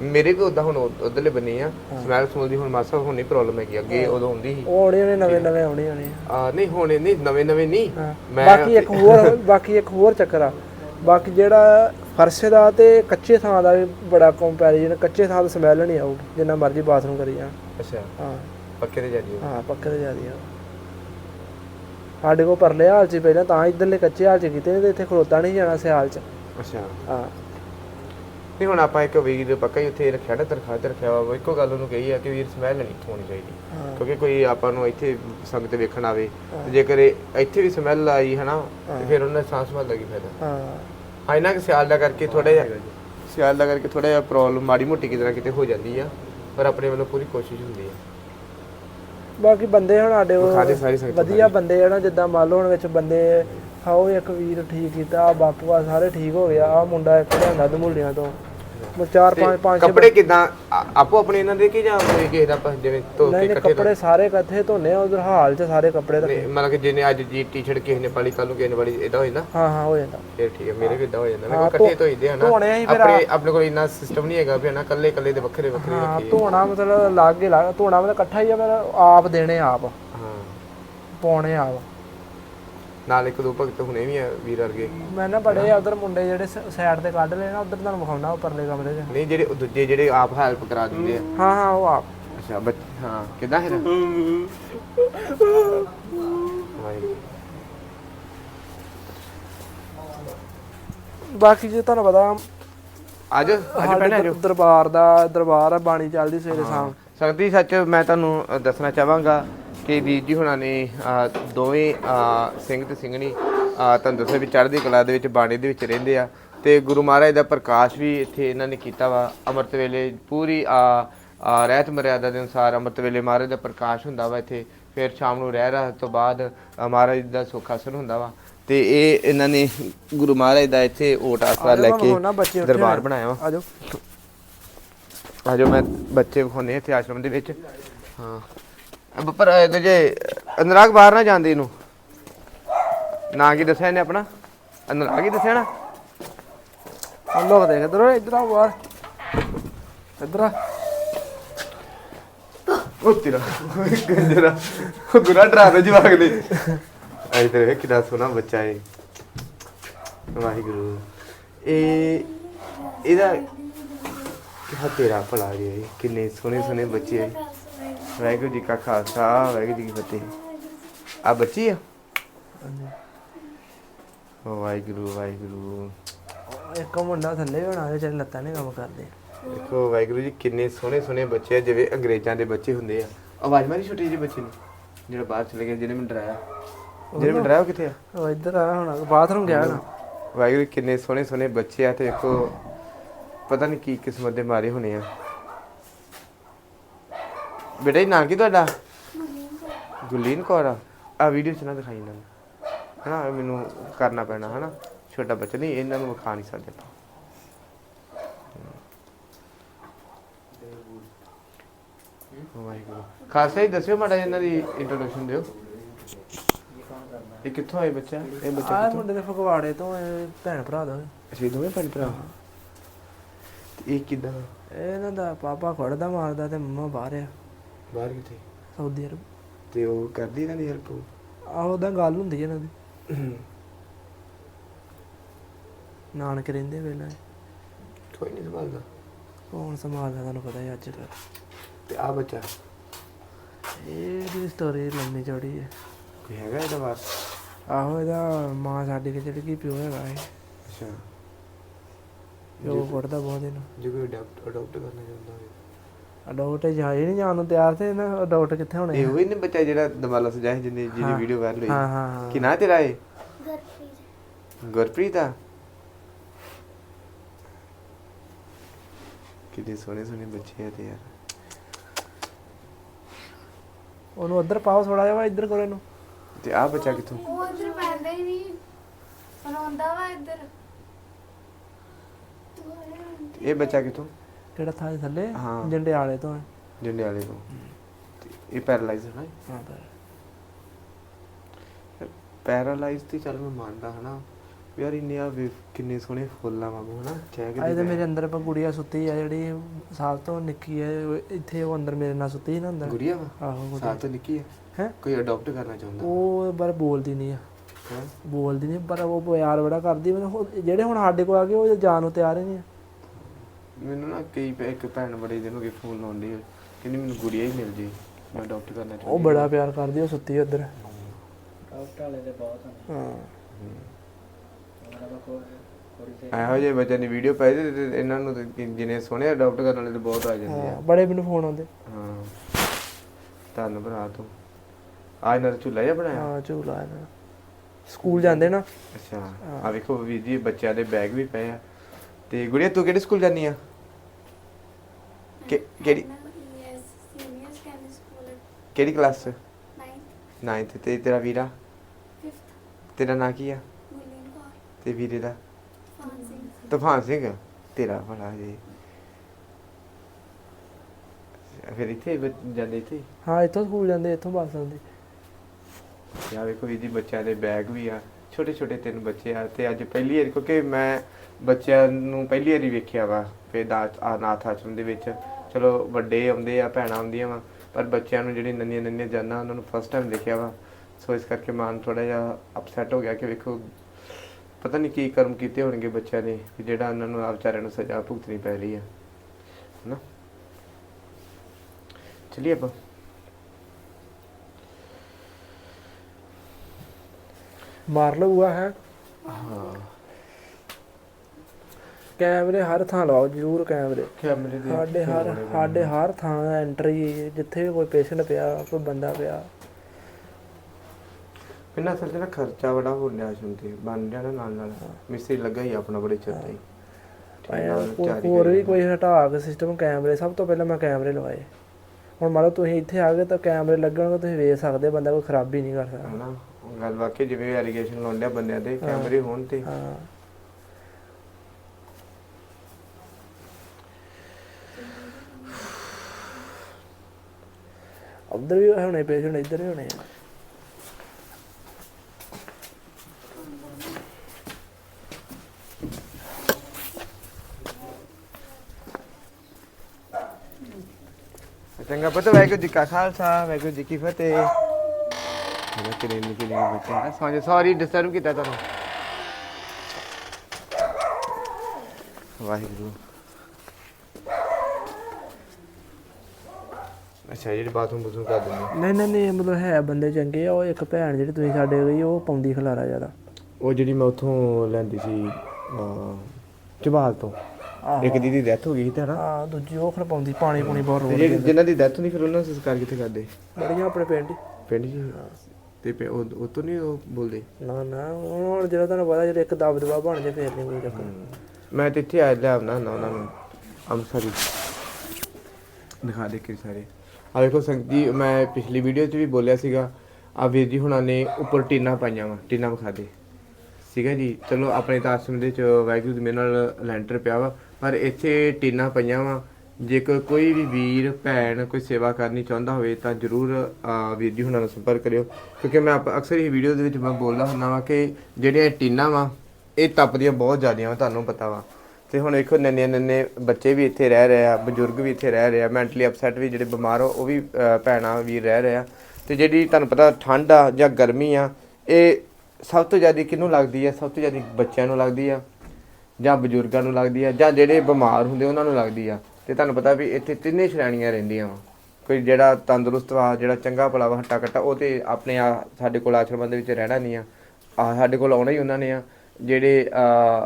ਮੇਰੇ ਵੀ ਉਦਾਂ ਹੁਣ ਉਧਰਲੇ ਬਨੇ ਆ ਸਮੈਲ ਸਮੂਲ ਦੀ ਹੁਣ ਮਾਸਾ ਹੁਣ ਨਹੀਂ ਪ੍ਰੋਬਲਮ ਹੈਗੀ ਅੱਗੇ ਉਦੋਂ ਹੁੰਦੀ ਸੀ। ਉਹ ਆਉਣੇ ਉਹਨੇ ਨਵੇਂ ਨਵੇਂ ਆਉਣੇ ਹੋਣੇ ਆ। ਆ ਨਹੀਂ ਹੋਣੇ ਨਹੀਂ ਨਵੇਂ ਨਵੇਂ ਨਹੀਂ। ਹਾਂ। ਮੈਂ ਬਾਕੀ ਇੱਕ ਹੋਰ ਬਾਕੀ ਇੱਕ ਹੋਰ ਚੱਕਰ ਆ। ਬਾਕੀ ਜਿਹੜਾ ਫਰਸ਼ ਦਾ ਤੇ ਕੱਚੇ ਥਾਂ ਦਾ ਵੀ ਬੜਾ ਕੰਪੈਰੀਜ਼ਨ ਕੱਚੇ ਥਾਂ ਦੀ ਸਮੈਲ ਨਹੀਂ ਆਊਗੀ ਜਿੰਨਾ ਮਰਜ਼ੀ ਬਾਥਰੂਮ ਕਰੀ ਜਾ ਅੱਛਾ। ਹਾਂ। ਪੱਕੇ ਤੇ ਜਾਂਦੀ ਹਾਂ ਪੱਕੇ ਤੇ ਜਿਆਦੀ ਆ ਸਾਡੇ ਕੋਲ ਪਰਲੇ ਹਾਲ ਚ ਪਹਿਲਾਂ ਤਾਂ ਇਧਰਲੇ ਕੱਚੇ ਹਾਲ ਚ ਕੀਤੇ ਨਹੀਂ ਤੇ ਇੱਥੇ ਖਲੋਤਾ ਨਹੀਂ ਜਾਣਾ ਸਿਆਲ ਚ। ਅੱਛਾ। ਹਾਂ। ਨਹੀਂ ਹੁਣ ਆਪਾਂ ਇੱਕ ਵੀਰ ਪੱਕਾ ਹੀ ਉੱਥੇ ਰੱਖਿਆ ਨਾ ਦਰਖਾਸਤ ਰੱਖਿਆ ਵਾ ਇੱਕੋ ਗੱਲ ਉਹਨੂੰ ਕਹੀ ਆ ਕਿ ਵੀਰ ਸਮੈਲ ਨਹੀਂ ਹੋਣੀ ਚਾਹੀਦੀ। ਕਿਉਂਕਿ ਕੋਈ ਆਪਾਂ ਨੂੰ ਇੱਥੇ ਸੰਗਤ ਵੇਖਣ ਆਵੇ ਜੇਕਰ ਇੱਥੇ ਵੀ ਸਮੈਲ ਆਈ ਹਨਾ ਫਿਰ ਉਹਨਾਂ ਸਾਹ ਸੰਭਾਲ ਕੀ ਫਾਇਦਾ? ਹਾਂ। ਹਾਂ ਇਹਨਾਂ ਕਿ ਸਿਆਲ ਦਾ ਕਰਕੇ ਥੋੜਾ ਜਿਹਾ ਸਿਆਲ ਦਾ ਕਰਕੇ ਥੋੜਾ ਜਿਹਾ ਪ੍ਰੋਬਲਮ ਮਾੜੀ ਮੋਟੀ ਕਿਤੇ ਕਿਤੇ ਹੋ ਜਾਂਦੀ ਆ ਪਰ ਆਪਣੇ ਵੱਲੋਂ ਪੂਰੀ ਕੋਸ਼ਿਸ਼ ਹੁੰਦੀ ਆ। ਬਾਕੀ ਬੰਦੇ ਹੁਣ ਸਾਡੇ ਸਾਰੀ ਸੰਗਤ ਵਧੀਆ ਬੰਦੇ ਆ ਨਾ ਜਿੱਦਾਂ ਮੰਨ ਲਓ ਹੁਣ ਵਿੱਚ ਬੰਦੇ ਆਓ ਇੱਕ ਵੀਰ ਠੀਕ ਕੀਤਾ ਆ ਬਾਪੂ ਆ ਸਾਰੇ ਠੀਕ ਹੋ ਗਿਆ ਆ ਮੁੰਡਾ ਇੱਕ ਲਿਆਂਦਾ ਦਮੂਲੀਆਂ ਤੋਂ। ਮੈਂ ਚਾਰ ਪੰਜ ਪੰਜ ਛੇ ਕੱਪੜੇ ਕਿਦਾਂ? ਆਪੋ ਆਪਣੇ ਇਹਨਾਂ ਦੇ ਕਿ ਜਾਂ ਕੋਈ ਕਿਸੇ ਦਾ ਆਪਾਂ ਜਿਵੇਂ ਧੋ ਕੇ ਨਹੀਂ ਨਹੀਂ ਇਕੱਠੇ ਕੱਪੜੇ ਸਾਰੇ ਇਕੱਠੇ ਧੋਨੇ ਆ ਉਧਰ ਹਾਲ 'ਚ ਸਾਰੇ ਕੱਪੜੇ ਰੱਖੇ। ਨਹੀਂ, ਮਤਲਬ ਕਿ ਜਿਹਨੇ ਅੱਜ ਜੀ ਟੀ-ਸ਼ਰਟ ਕਿਸੇ ਨੇ ਪਾਲੀ ਕੱਲ ਨੂੰ ਕਿਸੇ ਨੇ ਪਾਲੀ ਇਦਾਂ ਹੋ ਜਾਂਦਾ? ਹਾਂ ਹਾਂ ਹੋ ਜਾਂਦਾ। ਫਿਰ ਠੀਕ ਹੈ ਮੇਰੇ ਵੀ ਇਦਾਂ ਹੋ ਜਾਂਦਾ। ਹਾਂ, ਮੈਂ ਇਕੱਠੇ ਧੋਈਦੇ ਹਨਾ ਧੋਣੇ ਅਸੀਂ ਫਿਰ ਆਪਣੇ ਆਪਣੇ ਕੋਲ ਇੰਨਾ ਸਿਸਟਮ ਨਹੀਂ ਹੈਗਾ ਵੀ ਹਨਾ ਕੱਲੇ ਕੱਲੇ ਦੇ ਵੱਖਰੇ ਵੱਖਰੇ ਹਾਂ ਰੱਖੀਏ। ਧੋਣਾ ਮਤਲਬ ਲੱਗ ਧੋਣਾ ਮਤਲਬ ਇਕੱਠਾ ਹੀ ਆ ਮਤਲਬ ਆਪ ਦੇਣੇ ਆਪ। ਹਾਂ। ਪਾਉਣੇ ਆਪ। ਨਾਲ ਇੱਕ ਦੋ ਭਗਤ ਹੁਣੇ ਵੀ ਆ ਵੀਰ ਵਰਗੇ। ਮੈਂ ਨਾ ਬੜੇ ਆ ਉਧਰ ਮੁੰਡੇ ਜਿਹੜੇ ਸਾਈਡ ਤੇ ਕੱਢ ਨਾ ਉਧਰ ਤੁਹਾਨੂੰ ਵਿਖਾਉਣਾ ਉੱਪਰਲੇ ਕਮਰੇ 'ਚ। ਨਹੀਂ ਜਿਹੜੇ ਉਹ ਦੂਜੇ ਜਿਹੜੇ ਆਪ ਹੈਲਪ ਕਰਾ ਦਿੰਦੇ ਆ। ਹਾਂ ਹਾਂ ਉਹ ਆਪ। ਅੱਛਾ ਬੱਚ ਹਾਂ ਕਿੱਦਾਂ ਹੈ ਵਾਹਿਗੁਰੂ। ਬਾਕੀ ਜੇ ਤੁਹਾਨੂੰ ਪਤਾ ਅੱਜ? ਅੱਜ ਸਾਡੇ ਪਹਿਲਾਂ ਦਰ- ਦਰਬਾਰ ਦਾ ਦਰਬਾਰ ਆ ਬਾਣੀ ਚੱਲਦੀ ਸਵੇਰੇ ਸ਼ਾਮ। ਸੰਗਤੀ ਸੱਚ ਮੈਂ ਤੁਹਾਨੂੰ ਅ, ਦੱਸਣਾ ਚਾਹਾਂਗਾ। ਕਿ ਵੀਰ ਜੀ ਹੁਣਾਂ ਨੇ ਦੋਵੇਂ ਸਿੰਘ ਤੇ ਸਿੰਘਣੀ ਤੁਹਾਨੂੰ ਦੱਸਿਆ ਵੀ ਚੜ੍ਹਦੀ ਕਲਾ ਦੇ ਵਿੱਚ ਬਾਣੇ ਦੇ ਵਿੱਚ ਰਹਿੰਦੇ ਆ। ਤੇ ਗੁਰੂ ਮਹਾਰਾਜ ਦਾ ਪ੍ਰਕਾਸ਼ ਵੀ ਇੱਥੇ ਇਹਨਾਂ ਨੇ ਕੀਤਾ ਵਾ। ਅੰਮ੍ਰਿਤ ਵੇਲੇ ਪੂਰੀ ਆ ਰਹਿਤ ਮਰਿਆਦਾ ਦੇ ਅਨੁਸਾਰ ਅੰਮ੍ਰਿਤ ਵੇਲੇ ਮਹਾਰਾਜ ਦਾ ਪ੍ਰਕਾਸ਼ ਹੁੰਦਾ ਵਾ ਇੱਥੇ। ਫਿਰ ਸ਼ਾਮ ਨੂੰ ਰਹਿ ਰਾਤ ਤੋਂ ਬਾਅਦ ਮਹਾਰਾਜ ਦਾ ਸੁਖਾਸਨ ਹੁੰਦਾ ਵਾ। ਤੇ ਇਹ ਇਹਨਾਂ ਨੇ ਗੁਰੂ ਮਹਾਰਾਜ ਦਾ ਇੱਥੇ ਓਟ ਆਸਰਾ ਲੈ ਕੇ ਦਰਬਾਰ। ਬਣਾਇਆ ਵਾ। ਆ ਜਾਓ ਆਜੋ ਮੈਂ ਬੱਚੇ ਵਿਖਾਉਣੇ ਇੱਥੇ ਆਸ਼ਰਮ ਦੇ ਵਿੱਚ। ਹਾਂ। ਅਬ ਪਰ ਇਹਦੇ ਜੇ ਅਨੁਰਾਗ ਬਾਹਰ ਨਾ ਜਾਂਦੇ ਇਹਨੂੰ। ਨਾਂ ਕੀ ਦੱਸਿਆ ਇਹਨੇ ਆਪਣਾ? ਅਨੁਰਾਗ ਹੀ ਦੱਸਿਆ ਨਾ? ਆ ਲੋਕ ਦੇਖ ਇਧਰ ਇਧਰ ਆ ਬਾਹਰ। ਇਧਰ ਆ। ਉਹ ਤੇਰਾ ਗੰਜਰਾ ਉਹ ਗੁਰਾ ਡਰਾ ਦੇ ਜਵਾਗ ਦੇ ਆਈ ਤੇਰੇ ਵੇਖ ਕਿੰਨਾ ਸੋਹਣਾ ਬੱਚਾ ਏ। ਵਾਹਿਗੁਰੂ। ਇਹ ਇਹਦਾ ਕਿਹਾ ਤੇਰਾ ਭਲਾ ਜੀ ਕਿੰਨੇ ਸੋਹਣੇ ਸੋਹਣੇ ਬੱਚੇ ਆ ਵਾਹਿਗੁਰੂ ਜੀ ਕਾ ਖਾਲਸਾ ਵਾਹਿਗੁਰੂ ਜੀ ਕੀ ਫਤਿਹ। ਆ ਬੱਚੀ ਆ? ਵਾਹਿਗੁਰੂ ਵਾਹਿਗੁਰੂ। ਇੱਕ ਮੁੰਡਾ ਥੱਲੇ ਹੋਣਾ ਜਿਹੜੇ ਲੱਤਾਂ ਨੇ ਕੰਮ ਕਰਦੇ ਦੇਖੋ ਵਾਹਿਗੁਰੂ ਜੀ ਕਿੰਨੇ ਸੋਹਣੇ ਸੋਹਣੇ ਬੱਚੇ ਆ ਜਿਵੇਂ ਅੰਗਰੇਜ਼ਾਂ ਦੇ ਬੱਚੇ ਹੁੰਦੇ ਆ। ਆਵਾਜ਼ ਮਾਰੀ ਛੋਟੀ ਜਿਹੀ ਬੱਚੇ ਨੂੰ ਜਿਹੜਾ ਬਾਹਰ ਚਲੇ ਗਿਆ ਜਿਹਨੇ ਮੈਨੂੰ ਡਰਾਇਆ। ਜਿਹਨੇ ਮੈਨੂੰ ਡਰਾਇਆ ਉਹ ਕਿੱਥੇ ਆ? ਉਹ ਇੱਧਰ ਆ ਹੁਣ ਬਾਥਰੂਮ ਗਿਆ ਨਾ ਵਾਹਿਗੁਰੂ ਕਿੰਨੇ ਸੋਹਣੇ ਸੋਹਣੇ ਬੱਚੇ ਆ ਤੇ ਦੇਖੋ ਪਤਾ ਨਹੀਂ ਕੀ ਕਿਸਮਤ ਦੇ ਮਾਰੇ ਹੋਣੇ ਆ। ਬੇਟਾ ਜੀ ਨਾਂ ਕੀ ਤੁਹਾਡਾ? ਗੁਰਲੀਨ ਕੌਰ ਆ। ਆ ਵੀਡੀਓ ਚ ਨਾ ਦਿਖਾਈ ਇਹਨਾਂ ਨੂੰ। ਹਨਾ ਇਹ ਮੈਨੂੰ ਕਰਨਾ ਪੈਣਾ ਹਨਾ। ਛੋਟਾ ਬੱਚਾ ਨਹੀਂ ਇਹਨਾਂ ਨੂੰ ਵਿਖਾ ਨਹੀਂ ਸਕਦੇ ਆਪਾਂ। ਵਾਹਿਗੁਰੂ। ਖਾਲਸਾ ਜੀ ਦੱਸਿਓ ਮਾੜਾ ਜਿਹਾ ਇਹਨਾਂ ਦੀ ਇੰਟਰੋਡਕਸ਼ਨ ਦਿਓ। ਇਹ ਕਿੱਥੋਂ ਆਏ ਬੱਚਾ? ਇਹ ਬੱਚਾ ਆ ਕਿੱਥੋਂ? ਮੁੰਡੇ ਦੇ ਫਗਵਾੜੇ ਤੋਂ ਇਹ ਭੈਣ ਭਰਾ ਦਾ। ਅੱਛਾ ਇਹ ਦੋਵੇਂ ਭੈਣ ਭਰਾ? ਤੇ ਇਹ ਕਿੱਦਾਂ? ਇਹ ਇਹਨਾਂ ਦਾ ਪਾਪਾ ਖੜਦਾ ਮਾਰਦਾ ਤੇ ਮੰਮਾ ਬਾਹਰ ਆ। ਬਾਹਰ ਕਿੱਥੇ? Saudi Arab. ਤੇ ਉਹ ਕਰਦੀ ਇਹਨਾਂ ਦੀ ਹੈਲਪ ਆਹੋ ਉਹਦਾ ਗੱਲ ਹੁੰਦੀ ਹੈ ਇਹਨਾਂ ਦੀ। ਨਾਨਕ ਰਹਿੰਦੇ ਵੇਲੇ ਕੋਈ ਨਹੀਂ ਸੰਭਾਲਦਾ। ਕੌਣ ਸੰਭਾਲਦਾ ਤੁਹਾਨੂੰ ਪਤਾ ਹੀ ਅੱਜ ਕੱਲ੍ਹ। ਤੇ ਆ ਬੱਚਾ? ਇਹਦੀ ਸਟੋਰੀ ਲੰਮੀ ਚੌੜੀ ਹੈ ਕੋਈ ਹੈਗਾ ਇਹਦਾ ਵਾਰਸ? ਆਹੋ ਇਹਦਾ ਮਾਂ ਸਾਡੀ ਕਿ ਜਿਹੜੀ ਪਿਓ ਹੈਗਾ ਇਹ। ਅੱਛਾ। ਪਿਓ ਕੁੱਟਦਾ ਬਹੁਤ ਇਹਨੂੰ। ਜੇ ਕੋਈ ਅਡਾਪਟ ਅਡਾਪਟ ਕਰਨਾ ਚਾਹੁੰਦਾ ਹੋਵੇ। ਅਡਾਊਟ ਜਾਏ ਨਹੀਂ ਜਾਣ ਨੂੰ ਤਿਆਰ ਤੇ ਨਾ ਅਡਾਊਟ ਕਿੱਥੇ ਹੋਣੇ ਇਹ ਉਹੀ ਨੇ ਬੱਚਾ ਜਿਹੜਾ ਦਮਾਲਾ ਸਜਾਇਆ ਸੀ ਜਿਹਦੀ ਹਾਂ। ਵੀਡੀਓ ਵਾਇਰਲ ਹੋਈ। ਹਾਂ ਹਾਂ ਹਾਂ। ਕਿ ਨਾ ਤੇਰਾ ਇਹ? ਗੁਰਪ੍ਰੀਤ। ਆ? ਕਿੰਨੇ ਸੋਹਣੇ ਸੋਹਣੇ ਬੱਚੇ ਆ ਤੇ ਯਾਰ। ਉਹਨੂੰ ਉੱਧਰ ਪਾਓ ਥੋੜਾ ਜਿਹਾ ਵਾ ਇੱਧਰ ਕਰੋ ਇਹਨੂੰ। ਤੇ ਆ ਬੱਚਾ ਕਿੱਥੋਂ? ਉਹ ਇੱਧਰ ਪੈਂਦਾ ਹੀ ਨਹੀਂ। ਸੁਣਾਉਂਦਾ ਵਾ ਇੱਧਰ। ਇਹ ਬੱਚਾ ਕਿੱਥੋਂ? ਕਿਹੜਾ ਥਾਂ ਦੇ ਥੱਲੇ? ਹਾਂ। ਜੰਡਿਆਲੇ ਤੋਂ ਹੈ। ਜੰਡਿਆਲੇ ਤੋਂ। ਤੇ ਇਹ ਪੈਰਾਲਾਈਜ਼ ਹੈ ਨਾ ਹਾਂ ਪਰ ਪੈਰਾਲਾਈਜ਼ ਤੇ ਚੱਲ ਮੈਂ ਮੰਨਦਾ ਹਨਾ। ਵੀ ਯਾਰ ਇੰਨੇ ਆ ਵੇਖ ਕਿੰਨੇ ਸੋਹਣੇ ਫੁੱਲਾਂ ਵਾਂਗੂ ਹਨਾ ਚੈੱਕ ਅੱਜ ਤੇ ਮੇਰੇ ਅੰਦਰ ਪਰ ਗੁੜੀਆ ਸੁੱਤੀ ਆ ਜਿਹੜੀ ਸਾਲ ਤੋਂ ਨਿੱਕੀ ਹੈ ਉਹ ਇੱਥੇ ਉਹ ਅੰਦਰ ਮੇਰੇ ਨਾਲ ਸੁੱਤੀ ਸੀ ਨਾ ਅੰਦਰ। ਗੁੜੀਆ? ਵਾ ਆਹੋ ਗੁੜੀਆ। ਸਾਥ ਤੋਂ ਨਿੱਕੀ ਹੈ ਹੈਂ? ਕੋਈ ਅਡਾਪਟ ਕਰਨਾ ਚਾਹੁੰਦਾ? ਉਹ ਪਰ ਬੋਲਦੀ ਨਹੀਂ ਆ। ਹੈਂ? ਬੋਲਦੀ ਨਹੀਂ ਪਰ ਉਹ ਪਿਆਰ ਬੜਾ ਕਰਦੀ ਮੈਨੂੰ ਹੁਣ ਜਿਹੜੇ ਹੁਣ ਸਾਡੇ ਕੋਲ ਆ ਗਏ ਉਹ ਜਾਣ ਨੂੰ ਤਿਆਰ ਹੀ ਨਹੀਂ ਆ। ਮੈਨੂੰ ਨਾ ਕਈ ਭੈ- ਇੱਕ ਭੈਣ ਬੜੇ ਦਿਨ ਹੋ ਗਏ ਫੋਨ ਲਾਉਂਦੀ ਹੈ ਕਹਿੰਦੀ ਮੈਨੂੰ ਗੁੜੀਆ ਹੀ ਮਿਲ ਜੇ ਮੈਂ ਅਡਾਪਟ ਕਰਨਾ ਚਾਹੁੰਦੀ ਉਹ ਬੜਾ ਪਿਆਰ ਕਰਦੀ ਉਹ ਸੁੱਤੀ ਆ ਉੱਧਰ। ਹਾਂ। ਇਹੋ ਜਿਹੇ ਬੱਚਿਆਂ ਦੀ ਵੀਡੀਓ ਪਾਈ ਤੇ ਤੇ ਇਹਨਾਂ ਨੂੰ ਤੇ ਜਿਹਨੇ ਸੋਹਣੇ ਅਡਾਪਟ ਕਰਨ ਵਾਲੇ ਤੇ ਬਹੁਤ ਆ ਜਾਂਦੇ ਆ। ਹਾਂ, ਬੜੇ ਮੈਨੂੰ ਫੋਨ ਆਉਂਦੇ। ਹਾਂ। ਧੰਨ ਭਰਾ ਤੂੰ। ਆ ਇਹਨਾਂ ਦਾ ਝੂਲਾ ਜਿਹਾ ਬਣਾਇਆ? ਹਾਂ ਝੂਲਾ ਇਹਨਾਂ ਸਕੂਲ ਜਾਂਦੇ ਨਾ। ਅੱਛਾ। ਆ ਵੇਖੋ ਵੀਰ ਜੀ ਬੱਚਿਆਂ ਦੇ ਬੈਗ ਵੀ ਪਏ ਆ। ਤੇ ਗੁੜੀਆ ਤੂੰ ਕਿਹੜੇ ਸਕੂਲ ਜਾਂਦੀ ਆ? ਕਿ- ਕਿਹੜੀ ਯੈਸ ਸੀਨੀਅਰ ਸੈਕੰਡਰੀ ਸਕੂਲ ਕਿਹੜੀ ਕਲਾਸ 'ਚ 9th 9th ਤੇ ਤੇਰਾ ਵੀਰਾ 5th ਤੇਰਾ ਨਾਂ ਕੀ ਆ ਕੌਰ ਤੇ ਵੀਰੇ ਦਾ ਫਾਨ ਸਿੰਘ ਤੂਫਾਨ ਸਿੰਘ ਤੇਰਾ ਭਲਾ ਜੀ ਫਿਰ ਇੱਥੇ ਜਾਂਦੇ ਇੱਥੇ ਹਾਂ ਇੱਥੋਂ ਸਕੂਲ ਜਾਂਦੇ ਇੱਥੋਂ ਬੱਸ ਆਉਂਦੀ ਯਾ ਵੇਖੋ ਜੀ ਬੱਚਿਆਂ ਦੇ ਬੈਗ ਵੀ ਆ ਛੋਟੇ ਛੋਟੇ ਤਿੰਨ ਬੱਚੇ ਆ ਤੇ ਅੱਜ ਪਹਿਲੀ ਵਾਰੀ ਕਿਉਂਕਿ ਮੈਂ ਬੱਚਿਆਂ ਨੂੰ ਪਹਿਲੀ ਵਾਰੀ ਵੇਖਿਆ ਵਾ ਫੇ ਅਨਾਥ ਆਸ਼ਰਮ ਦੇ ਵਿੱਚ ਚਲੋ ਵੱਡੇ ਆਉਂਦੇ ਆ ਭੈਣਾਂ ਆਉਂਦੀਆਂ ਵਾ ਪਰ ਬੱਚਿਆਂ ਨੂੰ ਜਿਹੜੀ ਨੰਨੀਆਂ ਨੰਨੀਆਂ ਜਾਨਾਂ ਉਹਨਾਂ ਨੂੰ ਫਸਟ ਟਾਈਮ ਦੇਖਿਆ ਵਾ। ਸੋ ਇਸ ਕਰਕੇ ਮਨ ਥੋੜਾ ਜਿਹਾ ਅਪਸੈਟ ਹੋ ਗਿਆ ਕਿ ਵੇਖੋ ਪਤਾ ਨਹੀਂ ਕੀ ਕਰਮ ਕੀਤੇ ਹੋਣਗੇ ਬੱਚਿਆਂ ਨੇ ਕਿ ਜਿਹੜਾ ਉਹਨਾਂ ਨੂੰ ਆ ਵਿਚਾਰਿਆਂ ਨੂੰ ਸਜ਼ਾ ਭੁਗਤਣੀ ਪੈ ਰਹੀ ਆ। ਹਨਾ? ਚਲਿਏ ਆਪਾਂ। ਮਾਰ ਲਊਗਾ ਹੈ। ਹਾਂ। ਕੈਮਰੇ ਹਰ ਥਾਂ ਲਾਓ ਜ਼ਰੂਰ ਕੈਮਰੇ। ਕੈਮਰੇ ਦੇ ਸਾਡੇ ਹਰ ਸਾਡੇ ਹਰ ਥਾਂ ਐਂਟਰੀ ਜਿੱਥੇ ਵੀ ਕੋਈ ਪੇਸ਼ੈਂਟ ਪਿਆ ਕੋਈ ਬੰਦਾ ਪਿਆ। ਇਹਨਾਂ ਅਸਲ ਨਾ ਖਰਚਾ ਬੜਾ ਹੋ ਰਿਹਾ ਬਣ ਜਾਣਾ ਨਾਲ ਨਾਲ। ਮਿਸਤਰੀ ਲੱਗਾ ਹੀ ਆਪਣਾ ਬੜੇ ਚਿਰ ਹੋਰ- ਵੀ। ਕੋਈ ਹਟਾ ਕੇ ਸਿਸਟਮ ਕੈਮਰੇ ਸਭ ਤੋਂ ਪਹਿਲਾਂ ਮੈਂ ਕੈਮਰੇ ਲਵਾਏ। ਹੁਣ ਮੰਨ ਲਓ ਤੁਸੀਂ ਇੱਥੇ ਆ ਗਏ ਤਾਂ ਕੈਮਰੇ ਲੱਗਣਗੇ ਤੁਸੀਂ ਵੇਖ ਸਕਦੇ ਬੰਦਾ ਕੋਈ ਖਰਾਬੀ ਨਹੀਂ ਕਰ ਸਕਦਾ। ਗੱਲ ਵਾਕਈ ਜਿਵੇਂ ਐਲੀਗੇਸ਼ਨ ਲਾਉਂਦੇ ਬੰਦਿਆਂ ਤੇ ਕੈਮਰੇ ਹੋਣ ਤੇ। ਹਾਂ। ਉਧਰ ਵੀ ਹੋਣੇ ਹੁਣ ਇੱਧਰ ਵੀ ਹੋਣੇ ਆ। ਚੰਗਾ ਪਤਾ ਵਾਹਿਗੁਰੂ ਜੀ ਕਾ ਖਾਲਸਾ ਵਾਹਿਗੁਰੂ ਜੀ ਕੀ ਫਤਿਹ। ਮੇਰਾ ਕਿਰੇ ਨਿੱਕੇ ਨਿੱਕੇ ਬੱਚੇ ਆ ਸੌਂਜੇ ਸੌਰੀ ਡਿਸਟਰਬ ਕੀਤਾ ਤੁਹਾਨੂੰ। ਵਾਹਿਗੁਰੂ। ਅੱਛਾ ਜਿਹੜੀ ਬਾਥਰੂਮ ਬੁਥਰੂਮ ਕਰ ਦਿੰਦੇ ਨਹੀਂ ਨਹੀਂ ਨਹੀਂ ਮਤਲਬ ਹੈ ਬੰਦੇ ਚੰਗੇ ਆ ਉਹ ਇੱਕ ਭੈਣ ਜਿਹੜੀ ਤੁਸੀਂ ਸਾਡੇ ਗਈ ਉਹ ਪਾਉਂਦੀ ਖਲਾਰਾ ਜ਼ਿਆਦਾ। ਉਹ ਜਿਹੜੀ ਮੈਂ ਉਥੋਂ ਲੈਂਦੀ ਸੀ ਚਬਾਲ ਤੋਂ। ਇੱਕ ਦੀ ਦੀ ਡੈਥ ਹੋ ਗਈ ਸੀ ਤੇ ਹਨਾ ਹਾਂ ਦੂਜੀ ਉਹ ਖੜ ਪਾਉਂਦੀ ਪਾਣੀ ਪੂਣੀ ਬਹੁਤ ਤੇ ਰੋੜ ਜਿਹੜੀ ਜਿਨ੍ਹਾਂ ਦੀ ਡੈਥ ਹੁੰਦੀ ਫਿਰ ਉਹਨਾਂ ਨੂੰ ਸੰਸਕਾਰ ਕਿੱਥੇ ਕਰਦੇ? ਬੜੀਆਂ ਆਪਣੇ ਪਿੰਡ ਹੀ। ਪਿੰਡ ਜੀ ਤੇ ਪਿੰ- ਉਹ ਉਹ ਤੋਂ ਨਹੀਂ ਉਹ ਬੋਲਦੇ? ਨਾ ਨਾ ਹੁਣ ਜਿਹੜਾ ਤੁਹਾਨੂੰ ਪਤਾ ਜਿਹੜੇ ਇੱਕ ਦਬ ਦਬਾ ਬਣ ਜੇ ਫੇਰ ਨਹੀਂ ਕੋਈ ਚੱਕਰ। ਮੈਂ ਤੇ ਇੱਥੇ ਆ ਲਿਆਉਣਾ ਨਾ ਉਹਨਾਂ ਨੂੰ ਅੰਮ੍ਰਿਤਸਰੀ। ਦਿਖਾ ਦੇ ਕਿ ਸਾਰੇ। ਆ ਵੇਖੋ ਸੰਗਤ ਜੀ, ਮੈਂ ਪਿਛਲੀ ਵੀਡੀਓ 'ਚ ਵੀ ਬੋਲਿਆ ਸੀਗਾ, ਆ ਵੀਰ ਜੀ ਹੁਣਾਂ ਨੇ ਉੱਪਰ ਟੀਨਾ ਪਾਈਆਂ ਵਾ, ਟੀਨਾ ਵਿਖਾ ਦੇ। ਸੀਗਾ ਜੀ, ਚਲੋ ਆਪਣੇ ਤਾਂ ਆਸ਼ਰਮ ਦੇ ਚ ਵਾਹਿਗੁਰੂ ਜੀ ਮੇਰੇ ਨਾਲ ਲੈਂਟਰ ਪਿਆ ਵਾ, ਪਰ ਇੱਥੇ ਟੀਨਾ ਪਈਆਂ ਵਾ। ਜੇਕਰ ਕੋਈ ਵੀ ਵੀਰ, ਭੈਣ ਕੋਈ ਸੇਵਾ ਕਰਨੀ ਚਾਹੁੰਦਾ ਹੋਵੇ ਤਾਂ ਜਰੂਰ ਵੀਰ ਜੀ ਹੁਣਾਂ ਨਾਲ ਸੰਪਰਕ ਕਰਿਓ। ਕਿਉਂਕਿ ਮੈਂ ਆਪ- ਅਕਸਰ ਹੀ ਵੀਡੀਓ ਦੇ ਵਿੱਚ ਮੈਂ ਬੋਲਦਾ ਹੁੰਦਾ ਵਾਂ ਕਿ ਜਿਹੜੀਆਂ ਟੀਨਾਂ ਵਾ, ਇਹ ਤਪਦੀਆਂ ਬਹੁਤ ਜ਼ਿਆਦੀਆਂ ਵਾ, ਤੁਹਾਨੂੰ ਪਤਾ ਵਾ। ਤੇ ਹੁਣ ਵੇਖੋ ਨੰਨੇ ਨੰਨੇ ਬੱਚੇ ਵੀ ਇੱਥੇ ਰਹਿ ਰਹੇ ਆ ਬਜ਼ੁਰਗ ਵੀ ਇੱਥੇ ਰਹਿ ਰਹੇ ਆ ਮੈਂਟਲੀ ਅਪਸੈਟ ਵੀ ਜਿਹੜੇ ਬਿਮਾਰ ਹੋ ਉਹ ਵੀ ਅਹ, ਭੈਣਾਂ ਵੀਰ ਰਹਿ ਰਹੇ ਆ। ਤੇ ਜਿਹੜੀ ਤੁਹਾਨੂੰ ਪਤਾ ਠੰਡ ਆ ਜਾਂ ਗਰਮੀ ਆ ਇਹ ਸਭ ਤੋਂ ਜ਼ਿਆਦਾ ਕਿਹਨੂੰ ਲੱਗਦੀ ਆ? ਸਭ ਤੋਂ ਜ਼ਿਆਦਾ ਬੱਚਿਆਂ ਨੂੰ ਲੱਗਦੀ ਆ ਜਾਂ ਬਜ਼ੁਰਗਾਂ ਨੂੰ ਲੱਗਦੀ ਆ ਜਾਂ ਜਿਹੜੇ ਬਿਮਾਰ ਹੁੰਦੇ ਉਹਨਾਂ ਨੂੰ ਲੱਗਦੀ ਆ? ਤੇ ਤੁਹਾਨੂੰ ਪਤਾ ਵੀ ਇੱਥੇ ਤਿੰਨੇ ਸ਼੍ਰੇਣੀਆਂ ਰਹਿੰਦੀਆਂ ਵਾ। ਕੋਈ ਜਿਹੜਾ ਤੰਦਰੁਸਤ ਵਾ ਜਿਹੜਾ ਚੰਗਾ ਭਲਾ ਵਾ ਹੱਟਾ ਕੱਟਾ ਉਹ ਤੇ ਆਪਣੇ ਆ ਸਾਡੇ ਕੋਲ ਆਸ਼ਰਮਾਂ ਦੇ ਵਿੱਚ ਰਹਿਣਾ ਨਹੀਂ ਆ। ਆ ਸਾਡੇ ਕੋਲ ਆਉਣਾ ਹੀ ਉਹਨਾਂ ਨੇ ਆ। ਜਿਹੜੇ ਆ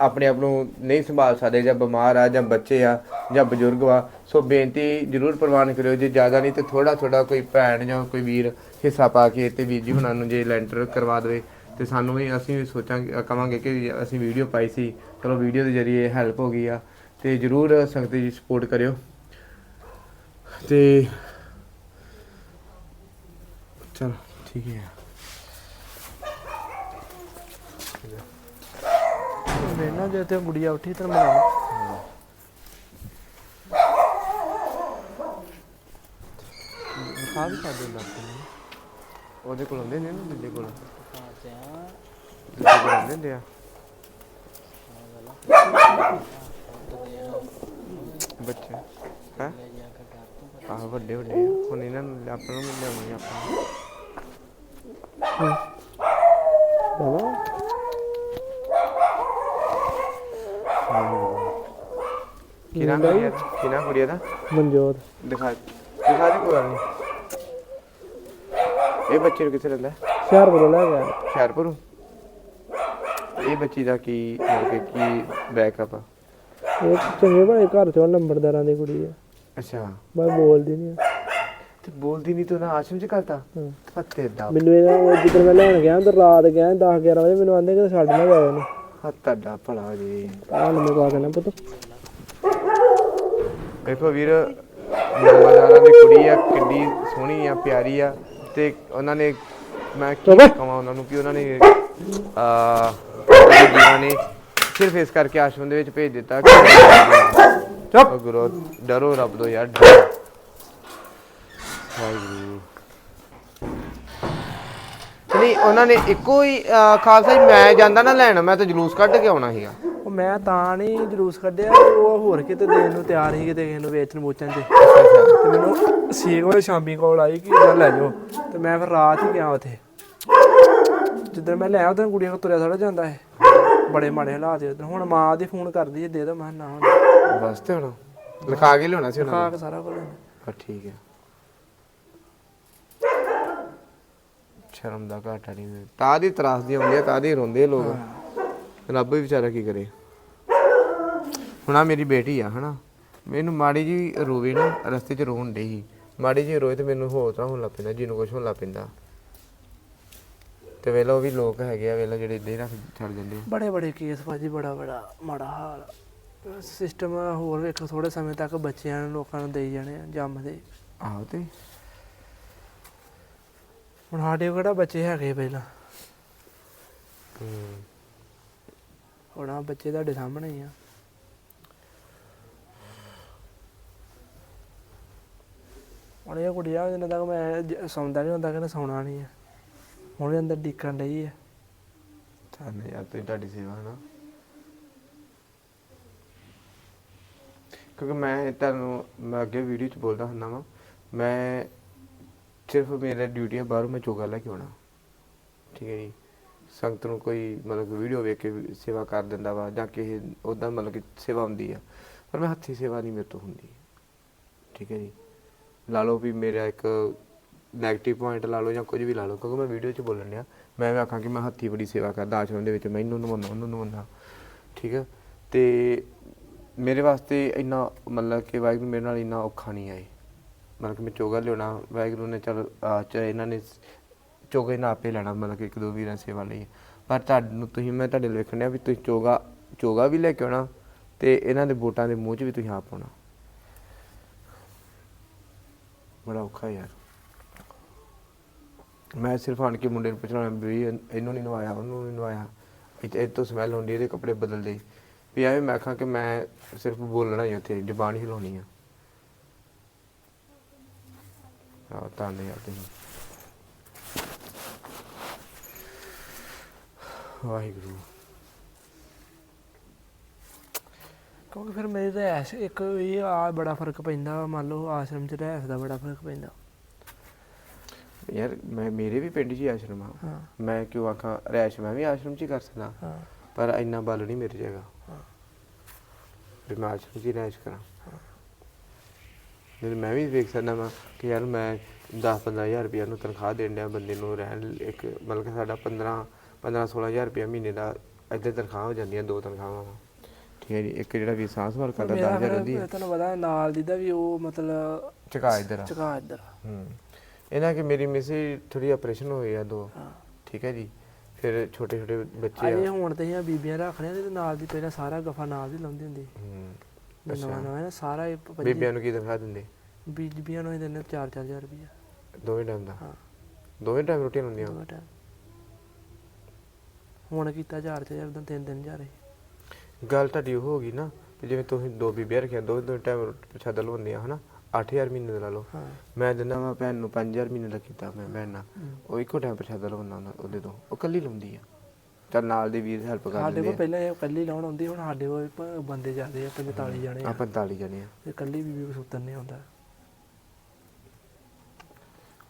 ਆਪਣੇ ਆਪ ਨੂੰ ਨਹੀਂ ਸੰਭਾਲ ਸਕਦੇ ਜਾਂ ਬਿਮਾਰ ਆ ਜਾਂ ਬੱਚੇ ਆ ਜਾਂ ਬਜ਼ੁਰਗ ਆ, ਸੋ ਬੇਨਤੀ ਜਰੂਰ ਪ੍ਰਵਾਨ ਕਰਿਓ। ਜੇ ਜ਼ਿਆਦਾ ਨਹੀਂ ਤੇ ਥੋੜਾ ਥੋੜਾ ਕੋਈ ਭੈਣ ਜਾਂ ਕੋਈ ਵੀਰ ਹਿੱਸਾ ਪਾ ਕੇ ਤੇ ਵੀਰ ਜੀ ਹੁਣਾਂ ਨੂੰ ਜੇ ਲੈਂਟਰ ਕਰਵਾ ਦੇਵੇ ਤੇ ਸਾਨੂੰ ਵੀ ਅਸੀਂ ਵੀ ਸੋਚਾਂਗੇ ਕਵਾਂਗੇ ਕਿ ਅਸੀਂ ਵੀਡੀਓ ਪਾਈ ਸੀ, ਚਲੋ ਵੀਡੀਓ ਦੇ ਜ਼ਰੀਏ ਹੈਲਪ ਹੋ ਗਈ ਆ ਤੇ ਜਰੂਰ ਸੰਗਤ ਜੀ ਸਪੋਰਟ ਕਰਿਓ। ਤੇ ਚਲ, ਠੀਕ ਹੈ। ਮੈਨਾਂ ਜੇ ਤੇ ਗੁੜੀਆ ਉੱਠੀ ਤਾਂ ਬਣਾ ਲਓ ਖਾ ਵੀ ਸਕਦੇ ਹੁੰਦਾ ਉਹਦੇ ਕੋਲ ਹੁੰਦੇ ਨੇ ਨਾ ਦੂਜੇ ਕੋਲ? ਦੂਜੇ ਕੋਲ ਹੁੰਦੇ ਹੁੰਦੇ ਆ। ਬੱਚੇ ਹੈ? ਆਹ ਵੱਡੇ ਵੱਡੇ ਆ। ਹੁਣ ਇਹਨਾਂ ਨੂੰ ਆਪਾਂ ਨੂੰ ਲਿਆਉਣੀ ਆਪਾਂ ਨੂੰ। ਬਾਬਾ ਕਿਹਨਾਂ ਕੁੜੀਆ ਕਿਹਨਾਂ ਕੁੜੀਆ ਦਾ? ਮਨਜੋਤ। ਦਿਖਾ ਦਿਖਾ ਦੇ ਕੋਈ ਨਹੀਂ। ਇਹ ਬੱਚੇ ਨੂੰ ਕਿੱਥੇ ਰਹਿੰਦਾ ਸ਼ਹਿਰ ਬੋਲ ਲੈ ਗਿਆ ਹੁਸ਼ਿਆਰਪੁਰ? ਇਹ ਬੱਚੀ ਦਾ ਕੀ ਮਤਲਬ ਕਿ ਕੀ ਬੈਕਅਪ ਆ? ਇਹ ਚੰਗੇ ਭਾਈ ਘਰ ਚੋਂ ਨੰਬਰਦਾਰਾਂ ਦੀ ਕੁੜੀ ਆ। ਅੱਛਾ। ਮੈਂ ਬੋਲਦੀ ਨਹੀਂ। ਤੇ ਬੋਲਦੀ ਨਹੀਂ ਤੂੰ ਨਾ ਆਸ਼ਰਮ ਚ ਕਰਤਾ? ਹਾਂ। ਹੱਤੇ ਦਾ। ਮੈਨੂੰ ਇਹਦਾ ਉਹ ਜਿੱਦਣ ਮੈਂ ਲੈਣ ਗਿਆ ਤੇ ਰਾਤ ਗਿਆ 10 11 ਵਜੇ ਮੈਨੂੰ ਆਂਦੇ ਕਿ ਛੱਡ ਨਾ ਜਾਇਆ ਇਹਨੂੰ। ਹੱਤਾ ਦਾ ਭਲਾ ਜੀ। ਆਹ ਨੰਬਰ ਪਾ ਕੇ ਨਾ ਪੁੱਤ। ਦੇਖੋ ਵੀਰ ਨੰਬਰਦਾਰਾਂ ਦੀ ਕੁੜੀ ਆ ਕਿੰਨੀ ਸੋਹਣੀ ਆ ਪਿਆਰੀ ਆ ਤੇ ਉਹਨਾਂ ਨੇ ਮੈਂ ਕੀ ਕਹਾਂ ਉਹਨਾਂ ਨੂੰ ਕਿ ਉਹਨਾਂ ਨੇ ਆ ਜੀਵਾਂ ਨੇ ਸਿਰਫ ਇਸ ਕਰਕੇ ਆਸ਼ਰਮ ਦੇ ਵਿੱਚ ਭੇਜ ਦਿੱਤਾ ਚੁੱਪ। ਗੁਰੂ ਡਰੋ ਰੱਬ ਤੋਂ ਯਾਰ ਡਰੋ। ਵਾਹਿਗੁਰੂ। ਨਹੀਂ ਉਹਨਾਂ ਨੇ ਇੱਕੋ ਹੀ ਖਾਲਸਾ ਜੀ ਮੈਂ ਜਾਂਦਾ ਨਾ ਲੈਣ ਮੈਂ ਤਾਂ ਜਲੂਸ ਕੱਢ ਕੇ ਆਉਣਾ ਸੀਗਾ। ਉਹ ਮੈਂ ਤਾਂ ਨਹੀਂ ਜਲੂਸ ਕੱਢਿਆ ਉਹ ਹੋਰ ਕਿਤੇ ਦੇਣ ਨੂੰ ਤਿਆਰ ਸੀ ਕਿਤੇ ਕਿਸੇ ਨੂੰ ਵੇਚਣ ਮੋਚਣ ਤੇ। ਤੇ ਮੈਨੂੰ ਸੀਕ ਵਾਲੇ ਸ਼ਾਮੀ ਕੋਲ ਆਈ ਕਿ ਇਦਾਂ ਲੈ ਜਾਓ। ਤੇ ਮੈਂ ਫਿਰ ਰਾਤ ਹੀ ਗਿਆ ਉੱਥੇ। ਜਿੱਦਣ ਮੈਂ ਲੈ ਆਇਆ ਉਦੋਂ ਕੁੜੀਆਂ ਕੋ ਤੁਰਿਆ ਥੋੜਾ ਜਾਂਦਾ ਹੈ ਬੜੇ ਮਾੜੇ ਹਾਲਾਤ ਉਦੋਂ ਹੁਣ ਮਾਂ ਦੀ ਫੋਨ ਕਰਦੀ ਹੈ ਦੇ ਦੋ ਮੈਂ ਨਾ ਹੁਣ। ਬਸ ਤੇ ਹੁਣ। ਲਿਖਾ ਕੇ ਲਿਆਉਣਾ ਸੀ ਉਹਨਾਂ ਖਾ ਨੇ? ਕੇ ਸਾਰਾ ਕੁਝ ਪਰ ਠੀਕ ਹੈ। ਸ਼ਰਮ ਦਾ ਘਾਟਾ ਨਹੀਂ। ਤਾਂ ਦੀ ਤਰਾਸ ਦੀ ਆਉਂਦੀ ਆ ਤਾਂ ਦੀ ਰੋਂਦੇ ਲੋਕ। ਰੱਬ ਵੀ ਵਿਚਾਰਾ ਕੀ ਕਰੇ? ਹੁਣ ਆ ਮੇਰੀ ਬੇਟੀ ਆ ਹਨਾ? ਮੈਨੂੰ ਮਾੜੀ ਜੀ ਰੋਵੇ ਨਾ ਰਸਤੇ 'ਚ ਰੋਣ ਡਈ ਸੀ। ਮਾੜੀ ਜੀ ਰੋਏ ਤੇ ਮੈਨੂੰ ਹੋਰ ਤਰ੍ਹਾਂ ਹੋਣ ਲੱਗ ਪੈਂਦਾ ਜਿਹਨੂੰ ਕੁਝ ਹੋਣ ਲੱਗ ਪੈਂਦਾ। ਤੇ ਵੇਲਾ ਉਹ ਵੀ ਲੋਕ ਹੈਗੇ ਆ ਵੇਲਾ ਜਿਹੜੇ ਇੱਦਾਂ ਹੀ ਰੱਖ ਛੱਡ ਜਾਂਦੇ ਆ। ਬੜੇ ਬੜੇ ਕੇਸ ਭਾਜੀ ਬੜਾ ਬੜਾ ਮਾੜਾ ਹਾਲ। ਸਿਸਟਮ ਹੋਰ ਵੇਖੋ ਥੋੜੇ ਸਮੇਂ ਤੱਕ ਬੱਚਿਆਂ ਨੂੰ ਲੋਕਾਂ ਨੂੰ ਦੇਈ ਜਾਣੇ ਆ ਜੰਮਦੇ ਆਹੋ ਤੇ। ਹੁਣ ਸਾਡੇ ਕੋਲ ਕਿਹੜਾ ਬੱਚੇ ਹੈਗੇ ਪਹਿਲਾਂ? ਹੂੰ। ਹੁਣ ਆ ਬੱਚੇ ਤੁਹਾਡੇ ਸਾਹਮਣੇ ਆ। ਹੁਣ ਇਹ ਕੁੜੀਆ ਜਿੰਨਾ ਤੱਕ ਮੈਂ ਜ- ਸੌਂਦਾ ਨਹੀਂ ਹੁੰਦਾ ਕਹਿੰਦਾ ਸੌਣਾ ਨਹੀਂ ਆ। ਹੁਣ ਵੀ ਅੰਦਰ ਡਿੱਕਣ ਲਈ ਆ। ਚੱਲ ਯਾਰ ਤੇ ਤੁਹਾਡੀ ਸੇਵਾ ਹੈ ਨਾ। ਕਿਉਂਕਿ ਮੈਂ ਤੁਹਾਨੂੰ, ਮੈਂ ਅੱਗੇ ਵੀਡੀਓ 'ਚ ਬੋਲਦਾ ਹੁੰਦਾ ਵਾਂ, ਮੈਂ ਸਿਰਫ ਮੇਰਾ ਡਿਊਟੀ ਹੈ ਬਾਹਰੋਂ ਮੈਂ ਚੋਗਾ ਲੈ ਕੇ ਆਉਣਾ। ਠੀਕ ਹੈ ਜੀ? ਸੰਗਤ ਨੂੰ ਕੋਈ ਮਤਲਬ ਵੀਡੀਓ ਵੇਖ ਕੇ ਸੇਵਾ ਕਰ ਦਿੰਦਾ ਵਾ ਜਾਂ ਕਿਸੇ ਉਦਾਂ ਮਤਲਬ ਕਿ ਸੇਵਾ ਹੁੰਦੀ ਆ, ਪਰ ਮੈਂ ਹੱਥੀ ਸੇਵਾ ਨਹੀਂ ਮੇਰੇ ਤੋਂ ਹੁੰਦੀ। ਠੀਕ ਹੈ ਜੀ। ਲਾ ਲਓ ਵੀ ਮੇਰਾ ਇੱਕ ਨੈਗੇਟਿਵ ਪੁਆਇੰਟ ਲਾ ਲਓ ਜਾਂ ਕੁਝ ਵੀ ਲਾ ਲਓ, ਕਿਉਂਕਿ ਮੈਂ ਵੀਡੀਓ 'ਚ ਬੋਲਣ ਡਿਆ। ਮੈਂ ਵੀ ਆਖਾਂ ਕਿ ਮੈਂ ਹੱਥੀ ਬੜੀ ਸੇਵਾ ਕਰਦਾ ਆਸ਼ਰਮ ਦੇ ਵਿੱਚ ਮੈਂ ਇਹਨੂੰ ਨਵਾਉਂਦਾ ਉਹਨੂੰ ਨਵਾਉਂਦਾ ਠੀਕ ਹੈ। ਤੇ ਮੇਰੇ ਵਾਸਤੇ ਇੰਨਾ ਮਤਲਬ ਕਿ ਵਾਹਿਗੁਰੂ ਮੇਰੇ ਨਾਲ ਇੰਨਾ ਔਖਾ ਨਹੀਂ ਆਏ। ਮਤਲਬ ਕਿ ਮੈਂ ਚੋਗਾ ਲਿਆਉਣਾ, ਵਾਹਿਗੁਰੂ ਨੇ ਚਲ ਚ ਇਹਨਾਂ ਨੇ ਚੋਗੇ ਇਹਨਾਂ ਆਪੇ ਲੈਣਾ, ਮਤਲਬ ਕਿ ਇੱਕ ਦੋ ਵੀਰਾਂ ਸੇਵਾ ਲਈ। ਪਰ ਤੁਹਾਨੂੰ, ਤੁਸੀਂ, ਮੈਂ ਤੁਹਾਡੇ ਲਈ ਵੇਖਣ ਡਿਆ ਵੀ ਤੁਸੀਂ ਚੋਗਾ ਚੋਗਾ ਵੀ ਲੈ ਕੇ ਆਉਣਾ ਤੇ ਇਹਨਾਂ ਦੇ ਵੋਟਾਂ ਦੇ ਮੂੰਹ 'ਚ ਵੀ ਤੁਸੀਂ ਆਪ ਪਾਉਣਾ। ਬੜਾ ਔਖਾ ਯਾਰ। ਮੈਂ ਸਿਰਫ ਆਣ ਕੇ ਮੁੰਡੇ ਨੂੰ ਪੁੱਛਣਾ ਵੀ ਇਹਨੂੰ ਨਹੀਂ ਨਵਾਇਆ, ਉਹਨੂੰ ਨਹੀਂ ਨਵਾਇਆ। ਇਹ ਤੋਂ ਸਮੈਲ ਹੁੰਦੀ ਇਹਦੇ ਕੱਪੜੇ ਬਦਲਦੇ ਵੀ ਐਵੇਂ ਮੈਂ ਆਖਾਂ ਕਿ ਮੈਂ ਸਿਰਫ ਬੋਲਣਾ ਹੀ ਉੱਥੇ, ਜ਼ਬਾਨ ਹੀ ਹਿਲਾਉਣੀ ਆ। ਆ ਤਾਂ ਨਹੀਂ ਆ ਤੁਸੀਂ ਵਾਹਿਗੁਰੂ। ਕਿਉਂਕਿ ਫਿਰ ਮੇਰੇ ਤਾਂ ਐਸ ਇੱਕ ਇਹ ਆ ਬੜਾ ਫ਼ਰਕ ਪੈਂਦਾ ਵਾ, ਮੰਨ ਲਓ ਆਸ਼ਰਮ ਚ ਰਹਿਸ ਦਾ ਬੜਾ ਫ਼ਰਕ ਪੈਂਦਾ। ਯਾਰ ਮੈਂ ਮੇਰੇ ਵੀ ਪਿੰਡ 'ਚ ਹੀ ਆਸ਼ਰਮ ਆ। ਹਾਂ। ਮੈਂ ਕਿਉਂ ਆਖਾਂ ਰਿਹਾਇਸ਼ ਮੈਂ ਵੀ ਆਸ਼ਰਮ 'ਚ ਹੀ ਕਰ ਸਕਦਾ। ਹਾਂ। ਪਰ ਇੰਨਾ ਬਲ ਨਹੀਂ ਮੇਰੇ ਜਗ੍ਹਾ। ਵੀ ਮੈਂ ਆਸ਼ਰਮ 'ਚ ਹੀ ਰਿਹਾਇਸ਼ ਕਰਾਂ। ਨਹੀਂ ਮੈਂ ਵੀ ਵੇਖ ਸਕਦਾ ਮੈਂ ਕਿ ਯਾਰ ਮੈਂ 10-15000 ਰੁਪਏ ਨੂੰ ਤਨਖਾਹ ਦੇਣ ਡਿਆ ਬੰਦੇ ਨੂੰ ਰਹਿਣ ਲਈ ਇੱਕ ਮਤਲਬ ਕਿ ਸਾਡਾ 15 15-16000 ਰੁਪਏ ਮਹੀਨੇ ਦਾ ਇੱਥੇ ਤਨਖਾਹ ਹੋ ਜਾਂਦੀਆਂ ਦੋ ਤਨਖਾਹਾਂ ਵਾ। ਠੀਕ ਹੈ ਜੀ ਇੱਕ ਜਿਹੜਾ ਵੀ ਸਾਂਸ ਵਾਲ ਕਰਦਾ ਮੇਰਾ 10000 ਫਿਰ ਹੁੰਦੀ ਹੈ? ਤੁਹਾਨੂੰ ਪਤਾ ਨਾਲ ਦੀ ਦਾ ਵੀ ਉਹ ਮਤਲਬ ਚਕਾ ਇੱਧਰ ਆ। ਚੁਕਾ ਇੱਧਰ ਹੂੰ। ਇਹਨਾਂ ਕਿ ਮੇਰੀ ਮਿਸੇ ਥੋੜੀ ਆਪਰੇਸ਼ਨ ਹੋਏ ਆ ਦੋ। ਹਾਂ। ਠੀਕ ਹੈ ਜੀ ਫਿਰ ਛੋਟੇ ਛੋਟੇ ਬੱਚੇ ਅਜੇ ਆ ਹੁਣ ਤੇ ਇਹ ਬੀਬੀਆਂ ਰੱਖਣੀਆਂ ਤੇ ਨਾਲ ਦੀ ਪਹਿਲਾਂ ਸਾਰਾ ਗਫਾ ਨਾਲ ਦੀ ਲਾਉਂਦੀ ਹੁੰਦੀ। ਹੂੰ ਨਵਾਂ ਨਵਾਂ ਨਾ ਸਾਰਾ ਇਹ ਪ- ਪੰਜੀ- ਬੀਬੀਆਂ ਨੂੰ ਕੀ ਤਨਖਾਹ ਦਿੰਦੇ? ਬੀਬੀਆਂ ਨੂੰ ਹੀ ਦਿੰਦੇ 4-4000 ਰੁਪਇਆ ਦੋਵੇਂ ਟਾਈਮ ਦਾ? ਹਾਂ। ਦੋਵੇਂ ਟਾਈਮ ਰੋਟੀਆਂ ਹੁੰਦੀਆਂ ਦੋਵੇਂ ਟਾਈਮ। ਹੁਣ ਕੀਤਾ 4-4000 ਦਾ 3-3000 ਹੀ ਗੱਲ ਤੁਹਾਡੀ ਉਹ ਹੋ ਗਈ ਨਾ ਵੀ ਜਿਵੇਂ ਤੁਸੀਂ ਦੋ ਬੀਬੀਆਂ ਰੱਖੀਆਂ ਦੋ ਦੋ ਟਾਈਮ ਪ੍ਰਸ਼ਾਦਾ ਲਵਾਉਂਦੀਆਂ ਹਨਾ? 8000 ਮਹੀਨੇ ਦਾ ਲਾ ਲਓ। ਹਾਂ। ਮੈਂ ਦਿੰਦਾ ਵਾ ਭੈਣ ਨੂੰ 5000 ਮਹੀਨੇ ਦਾ ਕੀਤਾ ਮੈਂ ਭੈਣ ਨਾਲ। ਉਹ ਇੱਕੋ ਟਾਈਮ ਪ੍ਰਸ਼ਾਦਾ ਲਵਾਉਂਦਾ ਉਹਨਾਂ- ਉਹਦੇ ਤੋਂ। ਉਹ ਕੱਲੀ ਲਾਉਂਦੀ ਆ। ਚੱਲ ਨਾਲ ਦੇ ਵੀਰ ਹੈਲਪ ਕਰ ਸਾਡੇ ਕੋਲ ਆ। ਪਹਿਲਾਂ ਇਹ ਕੱਲੀ ਲਾਉਣ ਆਉਂਦੀ ਹੁਣ ਸਾਡੇ ਕੋਲ ਪ- ਬੰਦੇ ਜਾਂਦੇ ਆ 45 ਜਾਣੇ ਆ। ਆ 45 ਜਣੇ ਆ। ਤੇ ਕੱਲੀ ਬੀਬੀ ਕੋ ਸੁੱਤਰ ਨਹੀਂ ਆਉਂਦਾ।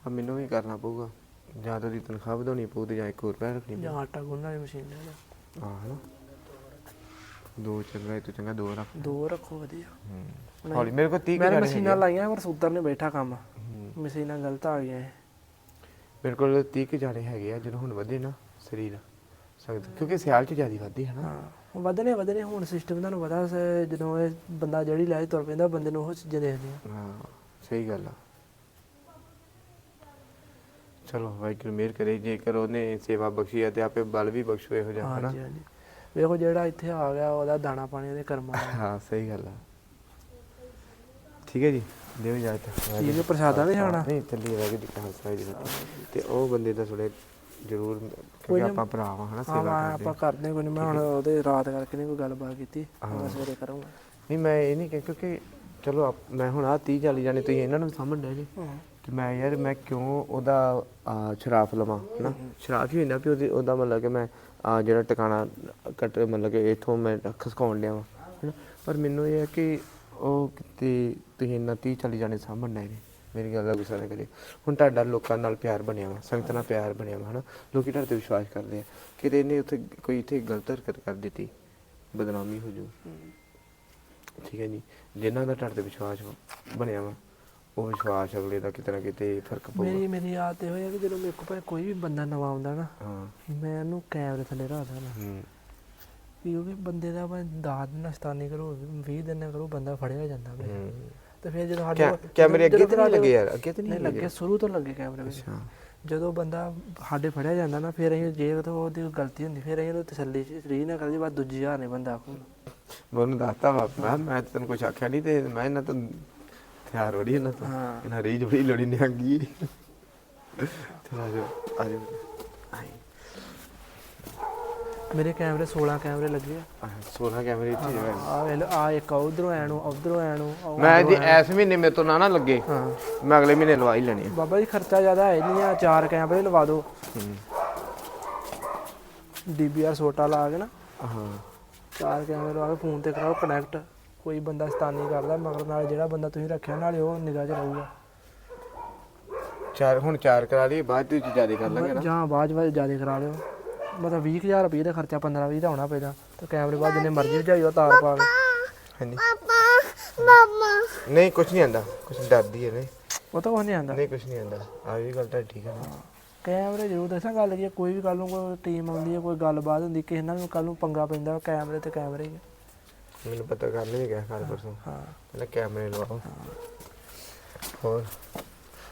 ਆ ਮੈਨੂੰ ਵੀ ਕਰਨਾ ਪਊਗਾ। ਜਾਂ ਤਾਂ ਦੀ ਤਨਖਾਹ ਵਧਾਉਣੀ ਪਊ ਤੇ ਜਾਂ ਇੱਕ ਹੋਰ ਭੈਣ ਰੱਖਣੀ ਜਾਂ ਪਊ। ਆਟਾ ਗੁੰਨਣ ਵਾਲੀ ਮਸ਼ੀਨ ਲੈ ਲਓ ਆ ਹਨਾ। ਦੋ ਚੰਗਾ ਇਹ ਤੋਂ ਚੰਗਾ ਦੋ ਰੱਖ। ਦੋ ਰੱਖੋ ਵਧੀਆ। ਹੂੰ। ਨਹੀਂ। ਹੌਲੀ ਮੇਰੇ ਕੋਲ 30 ਮੈਂ ਜਣੇ ਮਸ਼ੀਨਾਂ ਹੈਗੇ ਆ। ਲਾਈਆਂ ਪਰ ਸੁੱਤਰ ਨਹੀਂ ਬੈਠਾ ਕੰਮ। ਮਸ਼ੀਨਾਂ ਗਲਤ ਆ ਗਈਆਂ ਇਹ। ਮੇਰੇ ਕੋਲ 30 ਕੁ ਜਾਣੇ ਹੈਗੇ ਆ ਜਦੋਂ ਹੁਣ ਵਧੇ ਨਾ ਸਰੀਰ। ਸੰਗਤ ਕਿਉਂਕਿ ਸਿਆਲ ਚ ਜ਼ਿਆਦਾ ਵਧਦੀ ਹੈ ਨਾ। ਹਾਂ ਵਧਨੇ ਵਧਨੇ ਹੁਣ ਸਿਸਟਮ ਤੁਹਾਨੂੰ ਪਤਾ ਸ- ਜਦੋਂ ਇਹ ਬੰਦਾ ਜਿਹੜੀ ਲੈ ਤੁਰ ਪੈਂਦਾ ਬੰਦੇ ਨੂੰ ਉਹ ਚੀਜ਼ਾਂ ਦੇਖਦੇ ਆ ਹਾਂ ਸਹੀ ਗੱਲ ਆ। ਚਲੋ ਵਾਹਿਗੁਰੂ ਮਿਹਰ ਕਰੇ ਜੇਕਰ ਉਹਨੇ ਸੇਵਾ ਬਖਸ਼ੀ ਹੈ ਤੇ ਆਪੇ ਬਲ ਵੀ ਬਖਸ਼ੋ ਇਹੋ ਜਿਹਾ ਹਨਾ? ਹਾਂਜੀ ਹਾਂਜੀ। ਵੇਖੋ ਜਿਹੜਾ ਇੱਥੇ ਆ ਗਿਆ ਉਹਦਾ ਦਾਣਾ ਪਾਣੀ ਉਹਦੇ ਕਰਮਾਂ ਦਾ। ਹਾਂ ਸਹੀ ਗੱਲ ਆ। ਠੀਕ ਹੈ ਜੀ? ਦਿਓ ਇਜਾਜ਼ਤ। ਠੀਕ ਹੈ, ਪ੍ਰਸ਼ਾਦਾ ਵੀ ਖਾਣਾ? ਨਹੀਂ ਚੱਲੀ ਵਾਹਿਗੁਰੂ ਜੀ ਕਾ ਖਾਲਸਾ ਜੀ ਕੀ ਫਤਿਹ। ਤੇ ਉਹ ਬੰਦੇ ਦਾ ਥੋੜੇ ਜ਼ਰੂਰ ਕੋਈ ਕਿਉਂਕਿ ਨਾ- ਆਪਾਂ ਭਰਾ ਵਾ ਹਨਾ ਹਾਂ ਸੇਵਾ ਮੈਂ ਕਰਦੇ ਆਪਾਂ ਕਰਦੇ ਕੋਈ ਨਹੀਂ ਮੈਂ ਹੁਣ ਉਹਦੇ ਰਾਤ ਕਰਕੇ ਨਹੀਂ ਕੋਈ ਗੱਲਬਾਤ ਕੀਤੀ ਹਾਂ। ਮੈਂ ਸਵੇਰੇ ਕਰੂੰਗਾ। ਨਹੀਂ ਮੈਂ ਇਹ ਨਹੀਂ ਕਿ ਕਿਉਂਕਿ ਚਲੋ ਆਪ- ਮੈਂ ਹੁਣ ਆ 30 40 ਜਾਣੇ ਤੁਸੀਂ ਇਹਨਾਂ ਨੂੰ ਸਮਝ ਡੇ ਜੀ। ਹਾਂ। ਕਿ ਮੈਂ ਯਾਰ ਮੈਂ ਕਿਉਂ ਉਹਦਾ ਸ਼ਰਾਫ ਲਵਾਂ ਹਨਾ? ਸ਼ਰਾਫ ਹੀ ਹੁੰਦਾ ਵੀ ਉਹਦੇ ਉਹਦਾ ਮਤਲਬ ਕਿ ਮੈਂ ਜਿਹੜਾ ਟਿਕਾਣਾ ਕੱਟ ਮਤਲਬ ਕਿ ਇਥੋਂ ਮੈਂ ਖਸਕਾਉਣ ਲਿਆ ਵਾ ਹਨਾ? ਪਰ ਮੈਨੂੰ ਇਹ ਹੈ ਕਿ ਉਹ ਕਿਤੇ ਤੁਸੀਂ ਇੰਨਾ 30 40 ਜਾਣੇ ਸਾਹਮਣੇ ਨੇ ਮੇਰੀ ਗੱਲ ਦਾ ਗੁੱਸਾ ਨਾ ਕਰਿਓ। ਹੁਣ ਤੁਹਾਡਾ ਲੋਕਾਂ ਨਾਲ ਪਿਆਰ ਬਣਿਆ ਵਾ ਸੰਗਤ ਨਾਲ ਪਿਆਰ ਬਣਿਆ ਵਾ ਹਨਾ? ਲੋਕੀ ਤੁਹਾਡੇ ਤੇ ਵਿਸ਼ਵਾਸ ਕਰਦੇ ਆ। ਕਿ ਇਹਨੇ ਉੱਥੇ ਕੋਈ ਇੱਥੇ ਗਲਤ ਹਰਕਤ ਕਰ ਦਿੱਤੀ ਬਦਨਾਮੀ ਹੋ ਜੂ। ਠੀਕ ਹੈ ਜੀ? ਜਿਨ੍ਹਾਂ ਦਾ ਤੁਹਾਡੇ ਤੇ ਵਿਸ਼ਵਾਸ ਬਣਿਆ ਵਾ। ਉਹ ਵਿਸ਼ਵਾਸ ਅਗਲੇ ਦਾ ਕਿਤੇ ਨਾ ਕਿਤੇ ਫ਼ਰਕ ਪਊਗਾ। ਮੇਰੀ ਮੇਰੀ ਆਦਤ ਇਹ ਹੋਇਆ ਕਿ ਜਦੋਂ ਮੇਰੇ ਕੋਲ ਭਾਵੇਂ ਕੋਈ ਵੀ ਬੰਦਾ ਨਵਾਂ ਆਉਂਦਾ ਨਾ ਹਾਂ। ਮੈਂ ਉਹਨੂੰ ਕੈਮਰੇ ਥੱਲੇ ਰੱਖਦਾ ਨਾ। ਹੂੰ। ਵੀ ਉਹ ਵੀ ਬੰਦੇ ਦਾ ਭਾਵੇਂ ਦਾਦ ਨਸਤਾਨੀ ਕਰੋ 20 ਦਿਨ ਨਾ ਕਰੋ ਬੰਦਾ ਫੜਿਆ ਜਾਂਦਾ ਵੇ। ਹੂੰ। ਤੇ ਫਿਰ ਜਦੋਂ ਸਾਡੇ ਕੈ- ਕੋਲ- ਕੈਮਰੇ ਅੱਗੇ ਜਦੋਂ ਤੇ ਨਹੀਂ ਲੱਗੇ ਯਾਰ ਅੱਗੇ ਤੇ ਨਹੀਂ ਲੱਗੇ। ਸ਼ੁਰੂ ਤੋਂ ਲੱਗੇ ਕੈਮਰੇ ਵਿੱਚ। ਅੱਛਾ। ਜਦੋਂ ਬੰਦਾ ਸਾਡੇ ਫੜਿਆ ਜਾਂਦਾ ਨਾ ਫਿਰ ਅਸੀਂ ਜੇ ਉਹ ਉਹਦੀ ਕੋਈ ਗਲਤੀ ਹੁੰਦੀ ਫਿਰ ਅਸੀਂ ਉਹਨੂੰ ਤਸੱਲੀ ਰੀ ਨਾ ਕਰਦੇ ਬਾਅਦ ਦੂਜੀ ਹਾਰ ਨਹੀਂ ਬੰਦਾ ਕੋਲ ਮੈਂ ਉਹਨੂੰ ਦੱਸਤਾ ਵਾ ਮੈਂ ਕਿਹਾ ਮੈਂ ਤਾਂ ਤੈਨੂੰ ਕੁਝ ਆਖਿਆ ਨਹੀਂ ਤੇ ਮੈਂ ਇਹਨਾਂ ਤੋਂ ਹਥਿਆਰ ਵੜੀ ਇਹਨਾਂ ਤੋਂ। ਹਾਂ। ਇਹਨਾਂ ਰੀਜ ਬੜੀ ਲੜੀ ਨਿਹੰਗੀ ਚਲ ਆ ਜਾਓ ਆ ਜਾਓ ਆਈ ਮੇਰੇ ਕੈਮਰੇ 16 ਕੈਮਰੇ ਲੱਗੇ ਆ। ਆਹ, 16 ਕੈਮਰੇ ਇੱਥੇ ਜਗ੍ਹਾ ਆ ਵੇਖ ਲਓ, ਆ ਇੱਕ ਉਧਰੋਂ ਐ ਨੂੰ ਉਧਰੋਂ ਐ ਨੂੰ ਆਹ ਮੈਂ ਜੀ ਐਸ ਮਹੀਨੇ ਮੇਰੇ ਤੋਂ ਨਾ ਨਾ ਲੱਗੇ ਹਾਂ। ਮੈਂ ਅਗਲੇ ਮਹੀਨੇ ਲਵਾ ਹੀ ਲੈਣੀ ਆ। ਬਾਬਾ ਜੀ ਖਰਚਾ ਜ਼ਿਆਦਾ ਹੈ ਨਹੀਂ ਆ ਚਾਰ ਕੈਮਰੇ ਲਵਾ ਦਿਓ। ਹੂੰ। ਡੀਬੀਆਰ ਛੋਟਾ ਲਾ ਕੇ ਨਾ। ਹਾਂ। ਚਾਰ ਕੈਮਰੇ ਲਵਾ ਕੇ ਫੋਨ ਤੇ ਕਰਾਓ ਕਨੈਕਟ ਕੋਈ ਬੰਦਾ ਸਤਾਨੀ ਕਰਦਾ ਮਗਰ ਨਾਲ ਜਿਹੜਾ ਬੰਦਾ ਤੁਸੀਂ ਰੱਖਿਆ ਨਾਲੇ ਉਹ ਨਿਗਾਹ 'ਚ ਰਹੂਗਾ। ਚਾਰ ਹੁਣ ਚਾਰ ਕਰਾ ਲਈ ਬਾਅਦ ਵਿੱਚ ਜ਼ਿਆਦਾ ਕਰ ਲਾਂਗੇ ਨਾ। ਜਾਂ ਬਾਅਦ ਵਿੱਚ ਜ਼ਿਆਦਾ ਕਰਾ ਲਿਓ। ਮਤਲਬ 20000 ਰੁਪਏ ਦਾ ਖਰਚਾ 15 20 ਦਾ ਹੋਣਾ ਪੈਦਾ ਤੇ ਕੈਮਰੇ ਬਾਅਦ ਜਿੰਨੇ ਮਰਜ਼ੀ ਵਜਾਈਓ ਤਾਰ ਪਾ ਕੇ। ਹਾਂਜੀ। ਪਾਪਾ ਨਹੀਂ ਕੁਝ ਨਹੀਂ ਆਂਦਾ। ਕੁਝ ਡਰਦੀ ਹੈ ਨਹੀਂ। ਉਹ ਤਾਂ ਕੁਛ ਨਹੀਂ ਆਂਦਾ। ਨਹੀਂ ਕੁਝ ਨਹੀਂ ਆਂਦਾ। ਆ ਵੀ ਗੱਲ ਤਾਂ ਠੀਕ ਹੈ ਨਾ। ਕੈਮਰੇ ਜ਼ਰੂਰ ਦੱਸਾਂ ਗੱਲ ਕੀ ਕੋਈ ਵੀ ਕੱਲ ਨੂੰ ਕੋਈ ਟੀਮ ਆਉਂਦੀ ਹੈ ਕੋਈ ਗੱਲਬਾਤ ਹੁੰਦੀ ਕਿਸੇ ਨਾਲ ਵੀ ਕੱਲ ਨੂੰ ਪੰਗਾ ਪੈਂਦਾ ਕੈਮਰੇ ਤੇ ਕੈਮਰੇ ਹੀ। ਮੈਨੂੰ ਪਤਾ ਕਰ ਨਹੀਂ ਗਿਆ ਕੱਲ ਪਰਸੋਂ। ਹਾਂ ਪਹਿਲਾਂ ਕੈਮਰੇ ਲਵਾਓ। ਹੋਰ?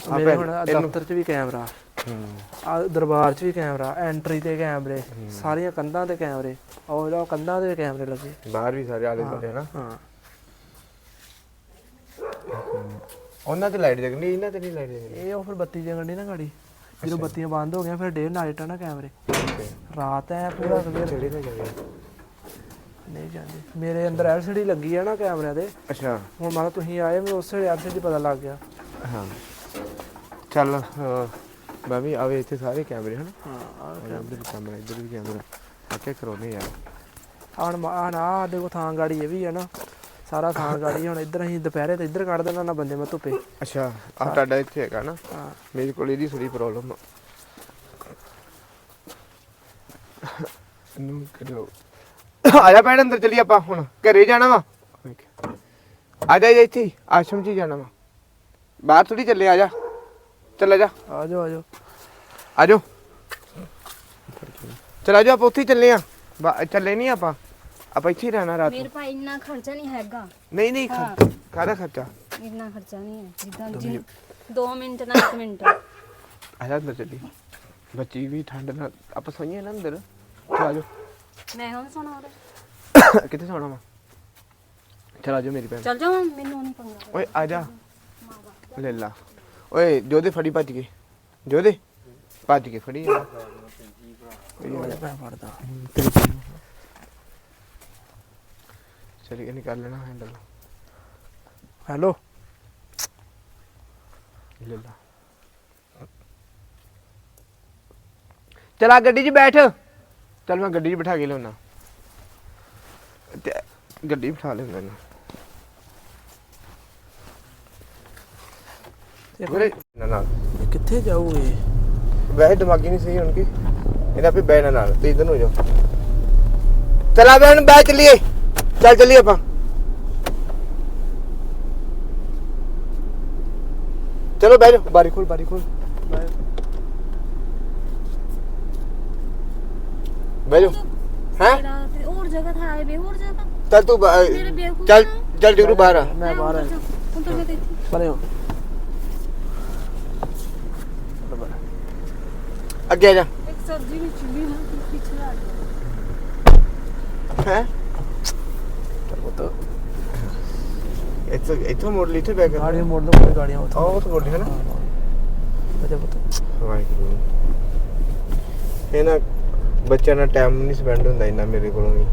ਆ ਮੇਰੇ ਹੁਣ ਦਫ਼ਤਰ 'ਚ ਵੀ ਕੈਮਰਾ ਹੂੰ। ਆ ਦਰਬਾਰ 'ਚ ਵੀ ਕੈਮਰਾ ਐਂਟਰੀ ਤੇ ਕੈਮਰੇ ਸਾਰੀਆਂ ਕੰਧਾਂ ਤੇ ਕੈਮਰੇ ਉਹ ਜਿਹੜਾ ਕੰਧਾਂ ਤੇ ਕੈਮਰੇ ਲੱਗੇ। ਬਾਹਰ ਵੀ ਸਾਰੇ ਆਲੇ ਦੁਆਲੇ ਨਾ ਹਾਂ। ਉਹਨਾਂ ਤੇ ਲਾਈਟ ਜਗਣੀ ਇਹਨਾਂ ਤੇ ਨਹੀਂ ਲਾਈਟ ਜਗਣੀ? ਇਹ ਉਹ ਫਿਰ ਬੱਤੀ ਜਗਣ ਨਾ ਗਾੜੀ। ਜਦੋਂ ਬੱਤੀਆਂ ਬੰਦ ਹੋ ਗਈਆਂ ਫਿਰ ਡੇ ਨਾਈਟ ਆ ਨਾ ਕੈਮਰੇ ਰਾਤ ਐ ਪੂਰਾ ਕਲੀਅਰ ਚੜੀ ਨਾ ਜਾਵੇ ਨਹੀਂ ਜਾਂਦੇ। ਮੇਰੇ ਅੰਦਰ ਐਲਸੀਡੀ ਲੱਗੀ ਆ ਨਾ ਕੈਮਰਿਆਂ ਦੇ ਅੱਛਾ। ਹੁਣ ਲਓ ਤੁਸੀਂ ਆਏ ਮੈਨੂੰ ਉਸੇ ਵੇਲੇ ਐਲਸੀਡੀ ਪਤਾ ਲੱਗ ਗਿਆ। ਹਾਂ। ਚੱਲ ਮੈਂ ਵੀ ਆਵੇ ਇੱਥੇ ਸਾਰੇ ਕੈਮਰੇ ਹਨ? ਹਾਂ ਆਹ ਇੱਧਰ ਵੀ ਕੈਮਰਾ ਇੱਧਰ ਵੀ ਕੈਮਰਾ। ਕਰੋਨੇ ਯਾਰ ਆਣ ਆਣ ਆ ਸਾਡੇ ਕੋਲ ਥਾਂ ਗਾੜੀ ਇਹ ਵੀ ਹੈ ਨਾ। ਸਾਰਾ ਥਾਂ ਗਾੜੀ ਹੁਣ ਇੱਧਰ ਅਸੀਂ ਦੁਪਹਿਰੇ ਤੇ ਇੱਧਰ ਕੱਢ ਦੇਣਾ ਨਾ ਬੰਦੇ ਮੈਂ ਧੁੱਪੇ। ਅੱਛਾ ਆ ਤੁਹਾਡਾ ਇੱਥੇ ਹੈਗਾ ਨਾ? ਹਾਂ। ਮੇਰੇ ਕੋਲ ਇਹਦੀ ਥੋੜੀ ਪ੍ਰੋਬਲਮ ਆ। ਨੂੰ ਕਰੋ ਆ ਜਾ ਭੈਣ ਅੰਦਰ ਚਲੀ ਆਪਾਂ ਹੁਣ। ਘਰੇ ਜਾਣਾ ਵਾ। ਆ ਜਾ ਇੱਥੇ ਹੀ, ਆਸ਼ਰਮ 'ਚ ਹੀ ਜਾਣਾ ਵਾ। ਬਾਹਰ ਥੋੜੀ ਚੱਲੇ ਆ ਜਾ। ਚੱਲ ਆ ਜਾ। ਆ ਜਾਓ ਆ ਜਾਓ। ਆ ਜਾਓ। ਚਲ ਆ ਜਾ ਆਪਾਂ ਉੱਥੇ ਹੀ ਚੱਲੇ ਆ। ਬਾ- ਚੱਲੇ ਨਹੀਂ ਆਪਾਂ। ਆਪਾਂ ਇੱਥੇ ਹੀ ਰਹਿਣਾ ਰਾਤ ਨੂੰ। ਮੇਰੇ ਭਾਈ ਇੰਨਾ ਖਰਚਾ ਨਹੀਂ ਹੈਗਾ। ਨਹੀਂ ਨਹੀਂ ਖਰ- ਕਾਹਦਾ ਖਰਚਾ? ਇੰਨਾ ਖਰਚਾ ਨਹੀਂ ਹੈ। ਜਿੱਦਾਂ ਜਿੰਨ 2 ਮਿੰਟ ਨਾ 1 ਮਿੰਟ। ਆ ਜਾ ਅੰਦਰ ਚੱਲੀ ਬੱਚੀ ਵੀ ਠੰਡ ਨਾਲ ਆਪਾਂ ਸੋਈਏ ਨਾ ਅੰਦਰ। ਚਲ ਆ ਜਾਓ। ਮੈਂ ਹੁਣ ਸੁਣਾ ਉਹਦੇ। ਕਿੱਥੇ ਸੌਣਾ ਵਾ? ਚਲ ਆ ਜਾਓ ਮੇਰੀ ਭੈਣ। ਚੱਲ ਜਾਵਾਂ ਮੈਨੂੰ ਨਹੀਂ ਪੰਗਾ ਓਏ ਆ ਜਾ। ਲੈ ਲਾ। ਓਏ ਜੋਦੇ ਫੜੀ ਭੱਜ ਕੇ। ਜੋਦੇ ਭੱਜ ਕੇ ਫੜੀ। ਜਾ ਮੈਂ ਫੜਦਾ ਚਲ ਇਹ ਨਿਕਾਲ ਲੈਣਾ ਹੈਂਡਲ ਹੈਲੋ ਲੈ ਲਾ। ਚਲਾ ਗੱਡੀ 'ਚ ਬੈਠ। ਚਲ ਮੈਂ ਗੱਡੀ 'ਚ ਬਿਠਾ ਕੇ ਲਿਆਉਣਾ ਤੇ ਗੱਡੀ ਬਿਠਾ ਲੈਂਦਾ ਨਾ ਗੁਰੇ ਨਾ ਨਾ। ਇਹ ਕਿੱਥੇ ਜਾਊਗੇ? ਵੈਸੇ ਦਿਮਾਗੀ ਨਹੀਂ ਸਹੀ ਉਨਕੀ ਇਹਨਾਂ पे ਬੈਠਣਾ ਨਾਲ ਤੇ ਇਧਰ ਨੂੰ ਹੋ ਜਾਓ। ਚਲਾ ਬੈਣ ਬੈ ਚਲੀਏ। ਚੱਲ ਚਲੀਏ ਆਪਾਂ। ਚਲੋ ਜਾਓ ਬਾਰੀ ਖੋਲ ਬਾਰੀ ਖੋਲ। ਬਹਿ ਜਾਓ। ਹੈ? बेहुर जगह था आए बेहुर जगह? चल तू चल चल डिगरू बाहर मैं बाहर हूँ तो मैं देखती बने हो। आगे जा। एक सब्ज़ी में चुली ना तो पिछला है? चल वो तो। इतना इतना मोड़ ली थी बैग। गाड़ी मोड़ दो कोई गाड़ियाँ होती हाँ वो तो मोड़ ली है ना। बता बता वाह है ना ਬੱਚਿਆਂ ਨਾਲ ਟਾਈਮ ਨਹੀਂ ਸਪੈਂਡ ਹੁੰਦਾ ਇੰਨਾ ਮੇਰੇ ਕੋਲੋਂ ਵੀ।